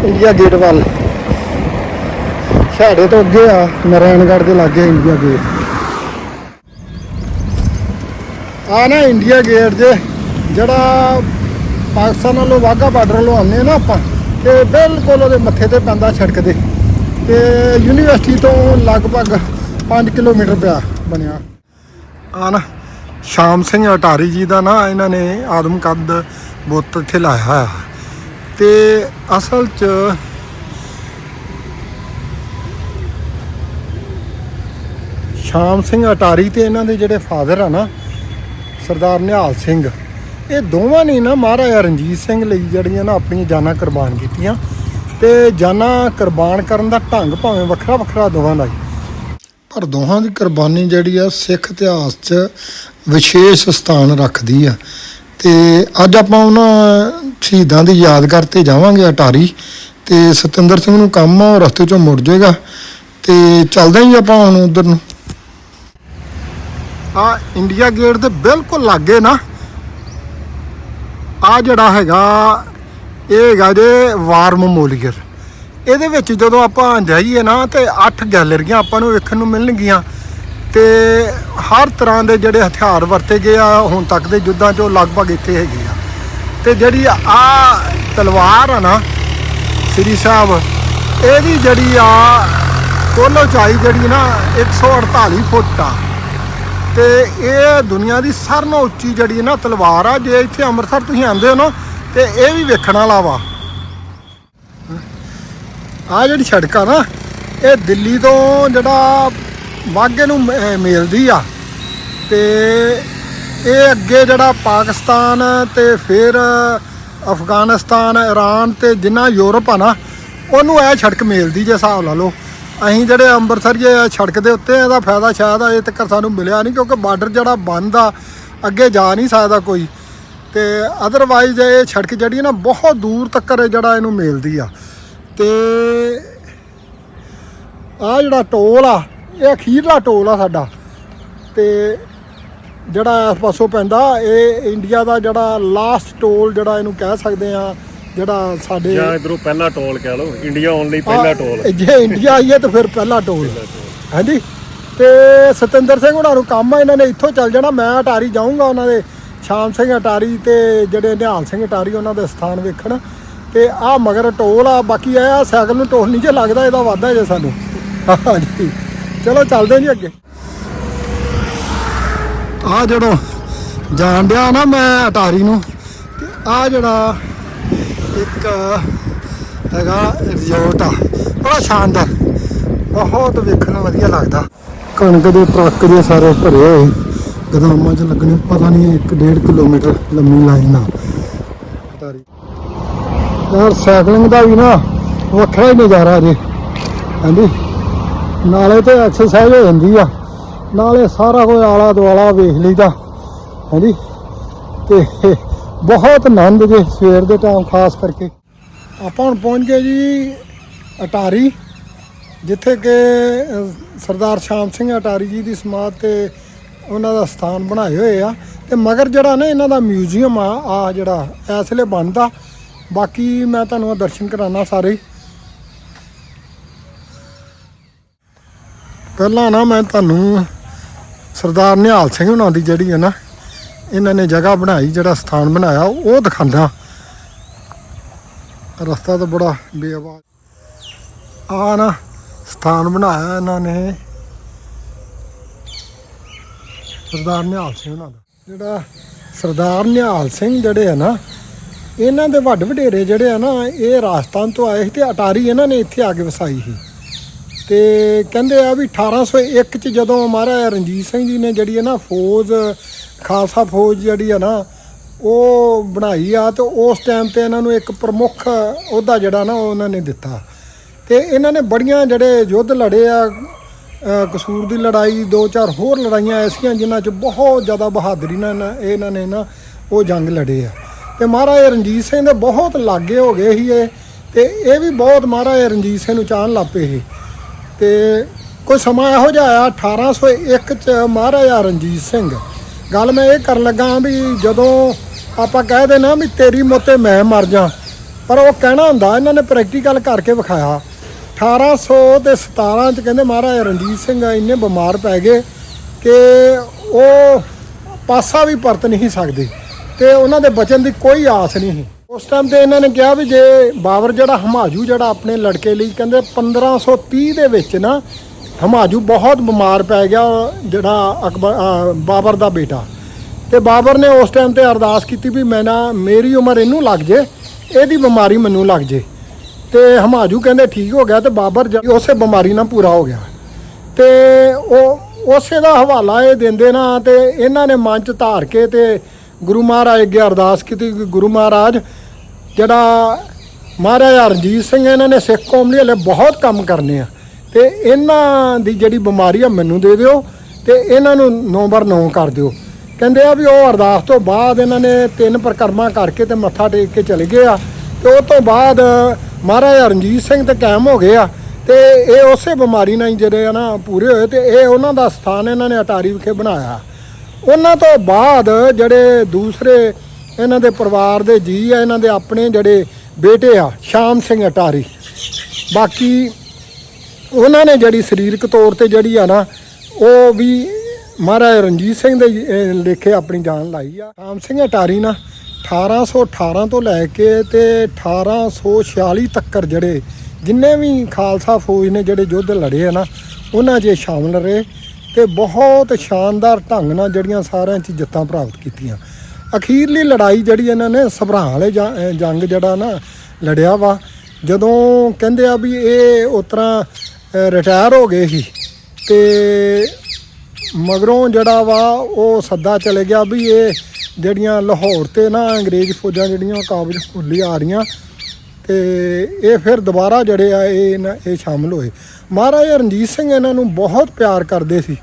ਇੰਡੀਆ ਗੇਟ ਵੱਲ। ਸਾਡੇ ਤੋਂ ਅੱਗੇ ਆ, ਨਾਰਾਇਣਗੜ੍ਹ ਦੇ ਲਾਗੇ ਇੰਡੀਆ ਗੇਟ। ਆ ਨਾ ਇੰਡੀਆ ਗੇਟ ਜੇ, ਜਿਹੜਾ ਪਾਕਿਸਤਾਨ ਵੱਲੋਂ ਵਾਹਗਾ ਬਾਰਡਰ ਵੱਲੋਂ ਆਉਂਦੇ ਆ ਨਾ ਆਪਾਂ। ਤੇ ਬਿਲਕੁਲ ਉਹਦੇ ਮੱਥੇ ਤੇ ਪੈਂਦਾ ਸੜਕ ਦੇ ਤੇ ਯੂਨੀਵਰਸਿਟੀ ਤੋਂ ਲਗਭਗ 5 ਕਿਲੋਮੀਟਰ ਪਿਆ ਬਣਿਆ। ਆ ਨਾ, ਸ਼ਾਮ ਸਿੰਘ ਅਟਾਰੀ ਜੀ ਦਾ ਨਾ ਇਹਨਾਂ ਨੇ ਆਦਮ ਕੱਦ ਬੁੱਤ ਇੱਥੇ ਲਾਇਆ ਹੋਇਆ। ਤੇ ਅਸਲ 'ਚ ਸ਼ਾਮ ਸਿੰਘ ਅਟਾਰੀ ਤੇ ਇਹਨਾਂ ਦੇ ਜਿਹੜੇ ਫਾਦਰ ਆ ਨਾ, ਸਰਦਾਰ ਨਿਹਾਲ ਸਿੰਘ। ਇਹ ਦੋਵਾਂ ਨੇ ਨਾ ਮਹਾਰਾਜਾ ਰਣਜੀਤ ਸਿੰਘ ਲਈ ਜਿਹੜੀਆਂ ਨਾ ਆਪਣੀਆਂ ਜਾਨਾਂ ਕੁਰਬਾਨ ਕੀਤੀਆਂ ਤੇ ਜਾਨਾਂ ਕੁਰਬਾਨ ਕਰਨ ਦਾ ਢੰਗ ਭਾਵੇਂ ਵੱਖਰਾ ਵੱਖਰਾ ਦੋਵਾਂ ਦਾ ਪਰ ਦੋਹਾਂ ਦੀ ਕੁਰਬਾਨੀ ਜਿਹੜੀ ਆ ਸਿੱਖ ਇਤਿਹਾਸ 'ਚ ਵਿਸ਼ੇਸ਼ ਸਥਾਨ ਰੱਖਦੀ ਆ। ਤੇ ਅੱਜ ਆਪਾਂ ਉਹਨਾਂ ਸ਼ਹੀਦਾਂ ਦੀ ਯਾਦ ਕਰਤੇ ਜਾਵਾਂਗੇ ਅਟਾਰੀ ਤੇ ਸਤਿੰਦਰ ਸਿੰਘ ਨੂੰ ਕੰਮ ਆ ਉਹ ਰਸਤੇ 'ਚੋਂ ਮੁੜ ਜਾਏਗਾ ਤੇ ਚੱਲਦੇ ਹੀ ਆਪਾਂ ਹੁਣ ਉਧਰ ਨੂੰ। ਆ ਇੰਡੀਆ ਗੇਟ ਦੇ ਬਿਲਕੁਲ ਲਾਗੇ ਨਾ ਆ ਜਿਹੜਾ ਹੈਗਾ, ਇਹ ਹੈਗਾ ਜੇ ਵਾਰ ਮੈਮੋਰੀਅਲ ਇਹਦੇ ਵਿੱਚ ਜਦੋਂ ਆਪਾਂ ਜਾਈਏ ਨਾ, ਤੇ ਅੱਠ ਗੈਲਰੀਆਂ ਆਪਾਂ ਨੂੰ ਵੇਖਣ ਨੂੰ ਮਿਲਣਗੀਆਂ। ਤੇ ਹਰ ਤਰ੍ਹਾਂ ਦੇ ਜਿਹੜੇ ਹਥਿਆਰ ਵਰਤੇ ਗਏ ਆ, ਹੁਣ ਤੱਕ ਦੇ ਯੁੱਧਾਂ 'ਚੋਂ ਲਗਭਗ ਇੱਥੇ ਹੈਗੇ ਆ। ਤੇ ਜਿਹੜੀ ਆ ਤਲਵਾਰ ਆ ਨਾ, ਸ੍ਰੀ ਸਾਹਿਬ, ਇਹਦੀ ਜਿਹੜੀ ਆ ਕੁੱਲ ਉਚਾਈ ਜਿਹੜੀ ਨਾ 148 ਫੁੱਟ ਆ। ਤੇ ਇਹ ਦੁਨੀਆ ਦੀ ਸਾਰਿਆਂ ਨਾਲੋਂ ਉੱਚੀ ਜਿਹੜੀ ਨਾ ਤਲਵਾਰ ਆ, ਜੇ ਇੱਥੇ ਅੰਮ੍ਰਿਤਸਰ ਤੁਸੀਂ ਆਉਂਦੇ ਹੋ ਨਾ, ਤੇ ਇਹ ਵੀ ਵੇਖਣ ਵਾਲਾ ਵਾ। ਆ ਜਿਹੜੀ ਸੜਕ ਆ ਨਾ, ਇਹ ਦਿੱਲੀ ਤੋਂ ਜਿਹੜਾ ਵਾਗੇ ਨੂੰ ਮ- ਮਿਲਦੀ ਆ। ਤੇ ਇਹ ਅੱਗੇ ਜਿਹੜਾ ਪਾਕਿਸਤਾਨ ਤੇ ਫਿਰ ਅਫਗਾਨਿਸਤਾਨ ਈਰਾਨ ਤੇ ਜਿੰਨਾ ਯੂਰਪ ਆ ਨਾ, ਉਹਨੂੰ ਇਹ ਸੜਕ ਮਿਲਦੀ ਜੇ ਹਿਸਾਬ ਲਾ ਲਓ। ਅਸੀਂ ਜਿਹੜੇ ਅੰਮ੍ਰਿਤਸਰੀਏ ਆ ਸੜਕ ਦੇ ਉੱਤੇ ਇਹਦਾ ਫਾਇਦਾ ਸ਼ਾਇਦ ਅਜੇ ਤੱਕ ਸਾਨੂੰ ਮਿਲਿਆ ਨਹੀਂ ਕਿਉਂਕਿ ਬਾਰਡਰ ਜਿਹੜਾ ਬੰਦ ਆ, ਅੱਗੇ ਜਾ ਨਹੀਂ ਸਕਦਾ ਕੋਈ। ਤੇ ਅਦਰਵਾਈਜ਼ ਇਹ ਸੜਕ ਜਿਹੜੀ ਹੈ ਨਾ, ਬਹੁਤ ਦੂਰ ਤੱਕ ਜਿਹੜਾ ਇਹਨੂੰ ਮਿਲਦੀ ਆ। ਤੇ ਆ ਜਿਹੜਾ ਟੋਲ ਆ, ਇਹ ਅਖੀਰਲਾ ਟੋਲ ਆ ਸਾਡਾ। ਤੇ ਜਿਹੜਾ ਇਸ ਪਾਸੋਂ ਪੈਂਦਾ, ਇਹ ਇੰਡੀਆ ਦਾ ਜਿਹੜਾ ਲਾਸਟ ਟੋਲ ਜਿਹੜਾ ਇਹਨੂੰ ਕਹਿ ਸਕਦੇ ਆ ਜਿਹੜਾ ਸਾਡੇ ਜਾਂ ਇਧਰੋਂ ਪਹਿਲਾ ਟੋਲ ਕਹਿ ਲਓ ਇੰਡੀਆ ਆਉਣ ਲਈ ਪਹਿਲਾ ਟੋਲ। ਜੇ ਇੰਡੀਆ ਆਈਏ ਤਾਂ ਫਿਰ ਪਹਿਲਾ ਟੋਲ। ਹਾਂਜੀ? ਤੇ ਸਤਿੰਦਰ ਸਿੰਘ ਉਹਨਾਂ ਨੂੰ ਕੰਮ ਆ ਇਹਨਾਂ ਨੇ ਇੱਥੋਂ ਚੱਲ ਜਾਣਾ ਮੈਂ ਅਟਾਰੀ ਜਾਊਂਗਾ ਉਹਨਾਂ ਦੇ ਸ਼ਾਮ ਸਿੰਘ ਅਟਾਰੀ ਤੇ ਜਿਹੜੇ ਨਿਹਾਲ ਸਿੰਘ ਅਟਾਰੀ ਉਹਨਾਂ ਦੇ ਸਥਾਨ ਵੇਖਣ। ਤੇ ਆ ਮਗਰ ਟੋਲ ਆ ਬਾਕੀ ਆ ਸਾਈਕਲ ਨੂੰ ਟੋਲ ਨਹੀਂ ਜੇ ਲੱਗਦਾ ਇਹਦਾ ਵਾਧਾ ਜੇ ਸਾਨੂੰ। ਹਾਂਜੀ। ਚਲੋ ਚੱਲਦੇ ਜੀ ਅੱਗੇ। ਆ ਜਦੋਂ ਜਾਣ ਡਿਆ ਨਾ ਮੈਂ ਅਟਾਰੀ ਨੂੰ ਆ ਜਿਹੜਾ ਇੱਕ ਹੈਗਾ ਰਿਜ਼ੋਰਟ ਆ, ਬੜਾ ਸ਼ਾਨਦਾਰ। ਬਹੁਤ ਵੇਖਣ ਨੂੰ ਵਧੀਆ ਲੱਗਦਾ। ਕਣਕ ਦੇ ਟਰੱਕ ਦੇ ਸਾਰੇ ਭਰੇ ਹੋਏ। ਗਦਾਮਾਂ 'ਚ ਲੱਗਣੇ, ਪਤਾ ਨਹੀਂ 1.5 ਕਿਲੋਮੀਟਰ ਲੰਮੀ ਲਾਈਨ ਆ। ਯਾਰ, ਸਾਈਕਲਿੰਗ ਦਾ ਵੀ ਨਾ ਵੱਖਰਾ ਹੀ ਨਜ਼ਾਰਾ ਜੇ। ਹਾਂਜੀ? ਨਾਲੇ ਤੇ ਐਕਸਰਸਾਈਜ਼ ਹੋ ਜਾਂਦੀ ਆ। ਨਾਲੇ ਸਾਰਾ ਕੋਈ ਆਲਾ ਦੁਆਲਾ ਵੇਖ ਲਈਦਾ। ਹਾਂਜੀ? ਤੇ ਬਹੁਤ ਆਨੰਦ ਜੇ ਸਵੇਰ ਦੇ ਟਾਈਮ ਖਾਸ ਕਰਕੇ। ਆਪਾਂ ਹੁਣ ਪਹੁੰਚ ਗਏ ਜੀ ਅਟਾਰੀ, ਜਿੱਥੇ ਕਿ ਸਰਦਾਰ ਸ਼ਾਮ ਸਿੰਘ ਅਟਾਰੀ ਜੀ ਦੀ ਸਮਾਧ ਤੇ ਉਹਨਾਂ ਦਾ ਸਥਾਨ ਬਣਾਏ ਹੋਏ ਆ। ਤੇ ਮਗਰ ਜਿਹੜਾ ਨਾ ਇਹਨਾਂ ਦਾ ਮਿਊਜ਼ੀਅਮ ਆ ਆ ਜਿਹੜਾ ਇਸ ਵੇਲੇ ਬਣਦਾ। ਬਾਕੀ ਮੈਂ ਤੁਹਾਨੂੰ ਦਰਸ਼ਨ ਕਰਾਉਣਾ ਸਾਰੇ ਹੀ। ਪਹਿਲਾਂ ਨਾ ਮੈਂ ਤੁਹਾਨੂੰ ਸਰਦਾਰ ਨਿਹਾਲ ਸਿੰਘ ਉਹਨਾਂ ਦੀ ਜਿਹੜੀ ਹੈ ਨਾ ਇਹਨਾਂ ਨੇ ਜਗ੍ਹਾ ਬਣਾਈ, ਜਿਹੜਾ ਸਥਾਨ ਬਣਾਇਆ, ਉਹ ਦਿਖਾਉਂਦਾ। ਰਸਤਾ ਤਾਂ ਬੜਾ ਬੇਆਵਾਜ਼। ਆ ਨਾ, ਸਥਾਨ ਬਣਾਇਆ ਇਹਨਾਂ ਨੇ। ਸਰਦਾਰ ਨਿਹਾਲ ਸਿੰਘ ਉਹਨਾਂ ਦਾ। ਜਿਹੜਾ ਸਰਦਾਰ ਨਿਹਾਲ ਸਿੰਘ ਜਿਹੜੇ ਆ ਨਾ, ਇਹਨਾਂ ਦੇ ਵੱਡ ਵਡੇਰੇ ਜਿਹੜੇ ਆ ਨਾ, ਇਹ ਰਾਜਸਥਾਨ ਤੋਂ ਆਏ ਸੀ ਤੇ ਅਟਾਰੀ ਇਹਨਾਂ ਨੇ ਇੱਥੇ ਆ ਕੇ ਵਸਾਈ ਸੀ। ਤੇ ਕਹਿੰਦੇ ਆ ਵੀ 1801 ਚ ਜਦੋਂ ਮਹਾਰਾਜਾ ਰਣਜੀਤ ਸਿੰਘ ਜੀ ਨੇ ਜਿਹੜੀ ਹੈ ਨਾ ਫੌਜ, ਖਾਲਸਾ ਫੌਜ ਜਿਹੜੀ ਆ ਨਾ, ਉਹ ਬਣਾਈ ਆ ਤੇ ਉਸ ਟਾਈਮ ਤੇ ਇਹਨਾਂ ਨੂੰ ਇੱਕ ਪ੍ਰਮੁੱਖ ਅਹੁਦਾ ਜਿਹੜਾ ਨਾ ਉਹਨਾਂ ਨੇ ਦਿੱਤਾ। ਤੇ ਇਹਨਾਂ ਨੇ ਬੜੀਆਂ ਜਿਹੜੇ ਯੁੱਧ ਲੜੇ ਆ ਕਸੂਰ ਦੀ ਲੜਾਈ, ਦੋ ਚਾਰ ਹੋਰ ਲੜਾਈਆਂ ਐਸੀਆਂ ਜਿਨ੍ਹਾਂ 'ਚ ਬਹੁਤ ਜ਼ਿਆਦਾ ਬਹਾਦਰੀ ਨਾਲ ਇਹਨਾਂ- ਇਹਨਾਂ ਨੇ ਨਾ ਉਹ ਜੰਗ ਲੜੇ ਆ। ਤੇ ਮਹਾਰਾਜਾ ਰਣਜੀਤ ਸਿੰਘ ਦੇ ਬਹੁਤ ਲਾਗੇ ਹੋ ਗਏ ਸੀ ਇਹ, ਤੇ ਇਹ ਵੀ ਬਹੁਤ ਮਹਾਰਾਜਾ ਰਣਜੀਤ ਸਿੰਘ ਨੂੰ ਚਾਹਣ ਲੱਪੇ ਸੀ। ਤੇ ਕੋਈ ਸਮਾਂ ਇਹੋ ਜਿਹਾ ਆਇਆ 1801 ਚ ਮਹਾਰਾਜਾ ਰਣਜੀਤ ਸਿੰਘ। ਗੱਲ ਮੈਂ ਇਹ ਕਰਨ ਲੱਗਾ ਵੀ ਜਦੋਂ ਆਪਾਂ ਕਹਿ ਦੇਣਾ ਵੀ ਤੇਰੀ ਮੋਤੇ ਮੈਂ ਮਰ ਜਾ ਪਰ ਉਹ ਕਹਿਣਾ ਹੁੰਦਾ, ਇਹਨਾਂ ਨੇ ਪ੍ਰੈਕਟੀਕਲ ਕਰਕੇ ਵਿਖਾਇਆ। 1800 ਤੇ 17 ਚ ਕਹਿੰਦੇ ਮਹਾਰਾਜਾ ਰਣਜੀਤ ਸਿੰਘ ਇੰਨੇ ਬਿਮਾਰ ਪੈ ਗਏ ਕਿ ਉਹ ਪਾਸਾ ਵੀ ਪਰਤ ਨਹੀਂ ਸਕਦੇ ਤੇ ਉਹਨਾਂ ਦੇ ਬਚਨ ਦੀ ਕੋਈ ਆਸ ਨਹੀਂ ਸੀ। ਉਸ ਟਾਈਮ ਤੇ ਇਹਨਾਂ ਨੇ ਕਿਹਾ ਵੀ ਜੇ ਬਾਬਰ ਜਿਹੜਾ ਹਮਾਜੂ ਜਿਹੜਾ ਆਪਣੇ ਲੜਕੇ ਲਈ ਕਹਿੰਦੇ 1530 ਦੇ ਵਿੱਚ ਨਾ, ਹਮਾਜੂ ਬਹੁਤ ਬਿਮਾਰ ਪੈ ਗਿਆ ਜਿਹੜਾ ਅਕਬਰ ਬਾਬਰ ਦਾ ਬੇਟਾ। ਤੇ ਬਾਬਰ ਨੇ ਉਸ ਟਾਈਮ ਤੇ ਅਰਦਾਸ ਕੀਤੀ ਵੀ ਮੈਂ ਨਾ, ਮੇਰੀ ਉਮਰ ਇਹਨੂੰ ਲੱਗ ਜੇ, ਇਹਦੀ ਬਿਮਾਰੀ ਮੈਨੂੰ ਲੱਗ ਜੇ। ਤੇ ਹਮਾਜੂ ਕਹਿੰਦੇ ਠੀਕ ਹੋ ਗਿਆ ਤੇ ਬਾਬਰ ਜ- ਉਸੇ ਬਿਮਾਰੀ ਨਾਲ ਪੂਰਾ ਹੋ ਗਿਆ। ਤੇ ਉਹ, ਉਸੇ ਦਾ ਹਵਾਲਾ ਇਹ ਦਿੰਦੇ ਨਾ ਤੇ ਇਹਨਾਂ ਨੇ ਮਨ ਚ ਧਾਰ ਕੇ ਤੇ ਗੁਰੂ ਮਹਾਰਾਜ ਅੱਗੇ ਅਰਦਾਸ ਕੀਤੀ ਕਿ ਗੁਰੂ ਮਹਾਰਾਜ ਜਿਹੜਾ ਮਹਾਰਾਜਾ ਰਣਜੀਤ ਸਿੰਘ ਇਹਨਾਂ ਨੇ ਸਿੱਖ ਕੌਮ ਲਈ ਹਲੇ ਬਹੁਤ ਕੰਮ ਕਰਨੇ ਆ। ਤੇ ਇਹਨਾਂ ਦੀ ਜਿਹੜੀ ਬਿਮਾਰੀ ਆ, ਮੈਨੂੰ ਦੇ ਦਿਓ ਤੇ ਇਹਨਾਂ ਨੂੰ ਨੰਬਰ 9 ਕਰ ਦਿਓ। ਕਹਿੰਦੇ ਆ ਵੀ ਉਹ ਅਰਦਾਸ ਤੋਂ ਬਾਅਦ ਇਹਨਾਂ ਨੇ ਤਿੰਨ ਪ੍ਰਕਰਮਾ ਕਰਕੇ ਤੇ ਮੱਥਾ ਟੇਕ ਕੇ ਚਲੇ ਗਏ ਆ। ਤੇ ਉਹ ਤੋਂ ਬਾਅਦ ਮਹਾਰਾਜਾ ਰਣਜੀਤ ਸਿੰਘ ਤੇ ਕਾਇਮ ਹੋ ਗਏ ਆ। ਤੇ ਇਹ ਉਸੇ ਬਿਮਾਰੀ ਨਾਲ ਹੀ ਜਿਹੜੇ ਆ ਨਾ ਪੂਰੇ ਹੋਏ ਤੇ ਇਹ ਉਹਨਾਂ ਦਾ ਸਥਾਨ ਇਹਨਾਂ ਨੇ ਅਟਾਰੀ ਵਿਖੇ ਬਣਾਇਆ। ਉਹਨਾਂ ਤੋਂ ਬਾਅਦ ਜਿਹੜੇ ਦੂਸਰੇ ਇਹਨਾਂ ਦੇ ਪਰਿਵਾਰ ਦੇ ਜੀ ਆ ਇਹਨਾਂ ਦੇ ਆਪਣੇ ਜਿਹੜੇ ਬੇਟੇ ਆ ਸ਼ਾਮ ਸਿੰਘ ਅਟਾਰੀ। ਬਾਕੀ ਉਹਨਾਂ ਨੇ ਜਿਹੜੀ ਸਰੀਰਕ ਤੌਰ ਤੇ ਜਿਹੜੀ ਆ ਨਾ ਉਹ ਵੀ ਮਹਾਰਾਜਾ ਰਣਜੀਤ ਸਿੰਘ ਦੇ ਅਹ, ਲੇਖੇ ਆਪਣੀ ਜਾਨ ਲਾਈ ਆ। ਸ਼ਾਮ ਸਿੰਘ ਅਟਾਰੀ ਨਾ 1818 ਤੋਂ ਲੈ ਕੇ ਤੇ 1846 ਤੱਕ ਜਿਹੜੇ ਜਿੰਨੇ ਵੀ ਖਾਲਸਾ ਫੌਜ ਨੇ ਜਿਹੜੇ ਯੁੱਧ ਲੜੇ ਆ ਨਾ ਉਹਨਾਂ 'ਚ ਇਹ ਸ਼ਾਮਲ ਰਹੇ ਤੇ ਬਹੁਤ ਸ਼ਾਨਦਾਰ ਢੰਗ ਨਾਲ ਜਿਹੜੀਆਂ ਸਾਰਿਆਂ 'ਚ ਜਿੱਤਾਂ ਪ੍ਰਾਪਤ ਕੀਤੀਆਂ। ਅਖੀਰਲੀ ਲੜਾਈ ਜਿਹੜੀ ਇਹਨਾਂ ਨੇ ਸਭਰਾਂ ਵਾਲੇ ਜੰਗ ਜਿਹੜਾ ਨਾ ਲੜਿਆ ਵਾ, ਜਦੋਂ ਕਹਿੰਦੇ ਆ ਵੀ ਇਹ ਉਸ ਤਰ੍ਹਾਂ ਰਿਟਾਇਰ ਹੋ ਗਏ ਸੀ ਤੇ ਮਗਰੋਂ ਜਿਹੜਾ ਵਾ ਉਹ ਸੱਦਾ ਚਲੇ ਗਿਆ ਵੀ ਇਹ ਜਿਹੜੀਆਂ ਲਾਹੌਰ ਤੇ ਨਾ ਅੰਗਰੇਜ਼ ਫੌਜਾਂ ਜਿਹੜੀਆਂ ਕਾਬਜ ਭੁੱਲੀ ਆ ਰਹੀਆਂ ਤੇ ਇਹ ਫਿਰ ਦੁਬਾਰਾ ਜਿਹੜੇ ਆ ਇਹ ਨਾ- ਇਹ ਸ਼ਾਮਲ ਹੋਏ। ਮਹਾਰਾਜਾ ਰਣਜੀਤ ਸਿੰਘ ਇਹਨਾਂ ਨੂੰ ਬਹੁਤ ਪਿਆਰ ਕਰਦੇ ਸੀ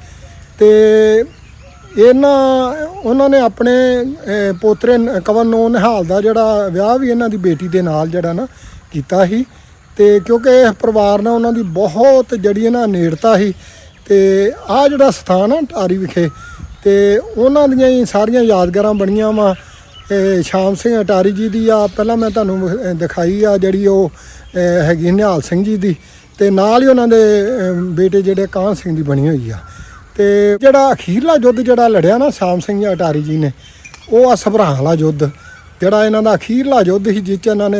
ਤੇ ਇਹਨਾਂ, ਉਹਨਾਂ ਨੇ ਆਪਣੇ ਪੋਤਰੇ ਨ- ਕਵਨ ਨੋ ਨਿਹਾਲ ਦਾ ਜਿਹੜਾ ਵਿਆਹ ਵੀ ਇਹਨਾਂ ਦੀ ਬੇਟੀ ਦੇ ਨਾਲ ਜਿਹੜਾ ਨਾ ਕੀਤਾ ਸੀ। ਤੇ ਕਿਉਂਕਿ ਇਹ ਪਰਿਵਾਰ ਨਾਲ ਉਹਨਾਂ ਦੀ ਬਹੁਤ ਜਿਹੜੀ ਇਹਨਾਂ ਨੇੜਤਾ ਸੀ। ਤੇ ਆ ਜਿਹੜਾ ਸਥਾਨ ਆ ਟਾਰੀ ਵਿਖੇ, ਤੇ ਉਹਨਾਂ ਦੀਆਂ ਹੀ ਸਾਰੀਆਂ ਯਾਦਗਾਰਾਂ ਬਣੀਆਂ ਵਾ। ਇਹ ਸ਼ਾਮ ਸਿੰਘ ਅਟਾਰੀ ਜੀ ਦੀ ਆ, ਪਹਿਲਾਂ ਮੈਂ ਤੁਹਾਨੂੰ ਦਿਖਾਈ ਆ ਜਿਹੜੀ ਉਹ ਹੈਗੀ ਨਿਹਾਲ ਸਿੰਘ ਜੀ ਦੀ। ਤੇ ਨਾਲ ਹੀ ਉਹਨਾਂ ਦੇ ਬੇਟੇ ਜਿਹੜੇ ਕਾਹਨ ਸਿੰਘ ਦੀ ਬਣੀ ਹੋਈ ਆ। ਤੇ ਜਿਹੜਾ ਅਖੀਰਲਾ ਯੁੱਧ ਜਿਹੜਾ ਲੜਿਆ ਨਾ ਸ਼ਾਮ ਸਿੰਘ ਅਟਾਰੀ ਜੀ ਨੇ ਉਹ ਆ ਸਭਰਾਂ ਵਾਲਾ ਯੁੱਧ। ਜਿਹੜਾ ਇਹਨਾਂ ਦਾ ਅਖੀਰਲਾ ਯੁੱਧ ਸੀ ਜਿਸ 'ਚ ਇਹਨਾਂ ਨੇ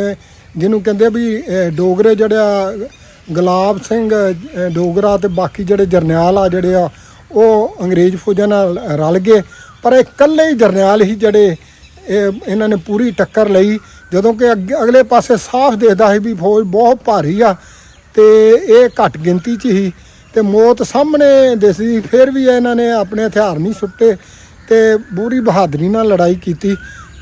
ਜਿਹਨੂੰ ਕਹਿੰਦੇ ਵੀ ਅਹ, ਡੋਗਰੇ ਜਿਹੜਾ ਗੁਲਾਬ ਸਿੰਘ ਡੋਗਰਾ ਤੇ ਬਾਕੀ ਜਿਹੜੇ ਜਰਨੈਲ ਆ ਜਿਹੜੇ ਆ ਉਹ ਅੰਗਰੇਜ਼ ਫੌਜਾਂ ਨਾਲ ਰਲ ਗਏ। ਪਰ ਇਹ ਇਕੱਲੇ ਹੀ ਜਰਨੈਲ ਹੀ ਜਿਹੜੇ ਇਹ ਇਹਨਾਂ ਨੇ ਪੂਰੀ ਟੱਕਰ ਲਈ ਜਦੋਂ ਕਿ ਅੱਗੇ ਅਗਲੇ ਪਾਸੇ ਸਾਫ਼ ਦੇਖਦਾ ਸੀ ਵੀ ਫੌਜ ਬਹੁਤ ਭਾਰੀ ਆ ਤੇ ਇਹ ਘੱਟ ਗਿਣਤੀ 'ਚ ਹੀ ਤੇ ਮੌਤ ਸਾਹਮਣੇ ਦਿਸਦੀ ਫਿਰ ਵੀ ਇਹਨਾਂ ਨੇ ਆਪਣੇ ਹਥਿਆਰ ਨਹੀਂ ਸੁੱਟੇ ਤੇ ਪੂਰੀ ਬਹਾਦਰੀ ਨਾਲ ਲੜਾਈ ਕੀਤੀ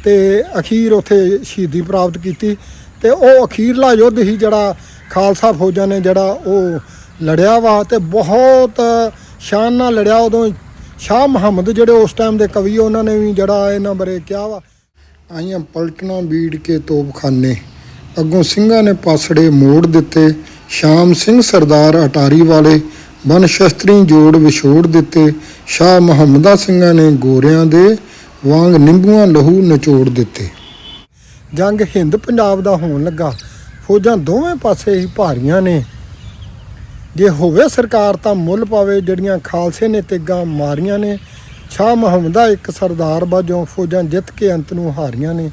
ਤੇ ਅਖੀਰ ਉੱਥੇ ਸ਼ਹੀਦੀ ਪ੍ਰਾਪਤ ਕੀਤੀ ਤੇ ਉਹ ਅਖੀਰਲਾ ਯੁੱਧ ਹੀ ਜਿਹੜਾ ਖਾਲਸਾ ਫੌਜਾਂ ਨੇ ਜਿਹੜਾ ਉਹ ਲੜਿਆ ਵਾ ਤੇ ਬਹੁਤ ਸ਼ਾਨ ਨਾਲ ਲੜਿਆ। ਉਦੋਂ ਸ਼ਾਹ ਮੁਹੰਮਦ ਜਿਹੜੇ ਉਸ ਟਾਈਮ ਦੇ ਕਵੀ ਉਹਨਾਂ ਨੇ ਵੀ ਜਿਹੜਾ ਇਹਨਾਂ ਬਾਰੇ ਕਿਹਾ ਵਾ, ਆਈਆਂ ਪਲਟਣਾ ਬੀੜ ਕੇ ਤੋਪਖਾਨੇ, ਅੱਗੋਂ ਸਿੰਘਾਂ ਨੇ ਪਾਸੜੇ ਮੋੜ ਦਿੱਤੇ, ਸ਼ਾਮ ਸਿੰਘ ਸਰਦਾਰ ਅਟਾਰੀ ਵਾਲੇ ਮਨ ਸ਼ਸਤਰੀ ਜੋੜ ਵਿਛੋੜ ਦਿੱਤੇ। ਸ਼ਾਹ ਮੁਹੰਮਦਾ ਸਿੰਘਾਂ ਨੇ ਗੋਰਿਆਂ ਦੇ ਵਾਂਗ ਨਿੰਬੂਆਂ ਲਹੂ ਨਿਚੋੜ ਦਿੱਤੇ। ਜੰਗ ਹਿੰਦ ਪੰਜਾਬ ਦਾ ਹੋਣ ਲੱਗਾ। ਫੌਜਾਂ ਦੋਵੇਂ ਪਾਸੇ ਹੀ ਭਾਰੀਆਂ ਨੇ। ਜੇ ਹੋਵੇ ਸਰਕਾਰ ਤਾਂ ਮੁੱਲ ਪਾਵੇ, ਜਿਹੜੀਆਂ ਖਾਲਸੇ ਨੇ ਤੇਗਾਂ ਮਾਰੀਆਂ ਨੇ। ਸ਼ਾਹ ਮੁਹੰਮਦਾ ਇੱਕ ਸਰਦਾਰ ਵਜੋਂ ਫੌਜਾਂ ਜਿੱਤ ਕੇ ਅੰਤ ਨੂੰ ਹਾਰੀਆਂ ਨੇ।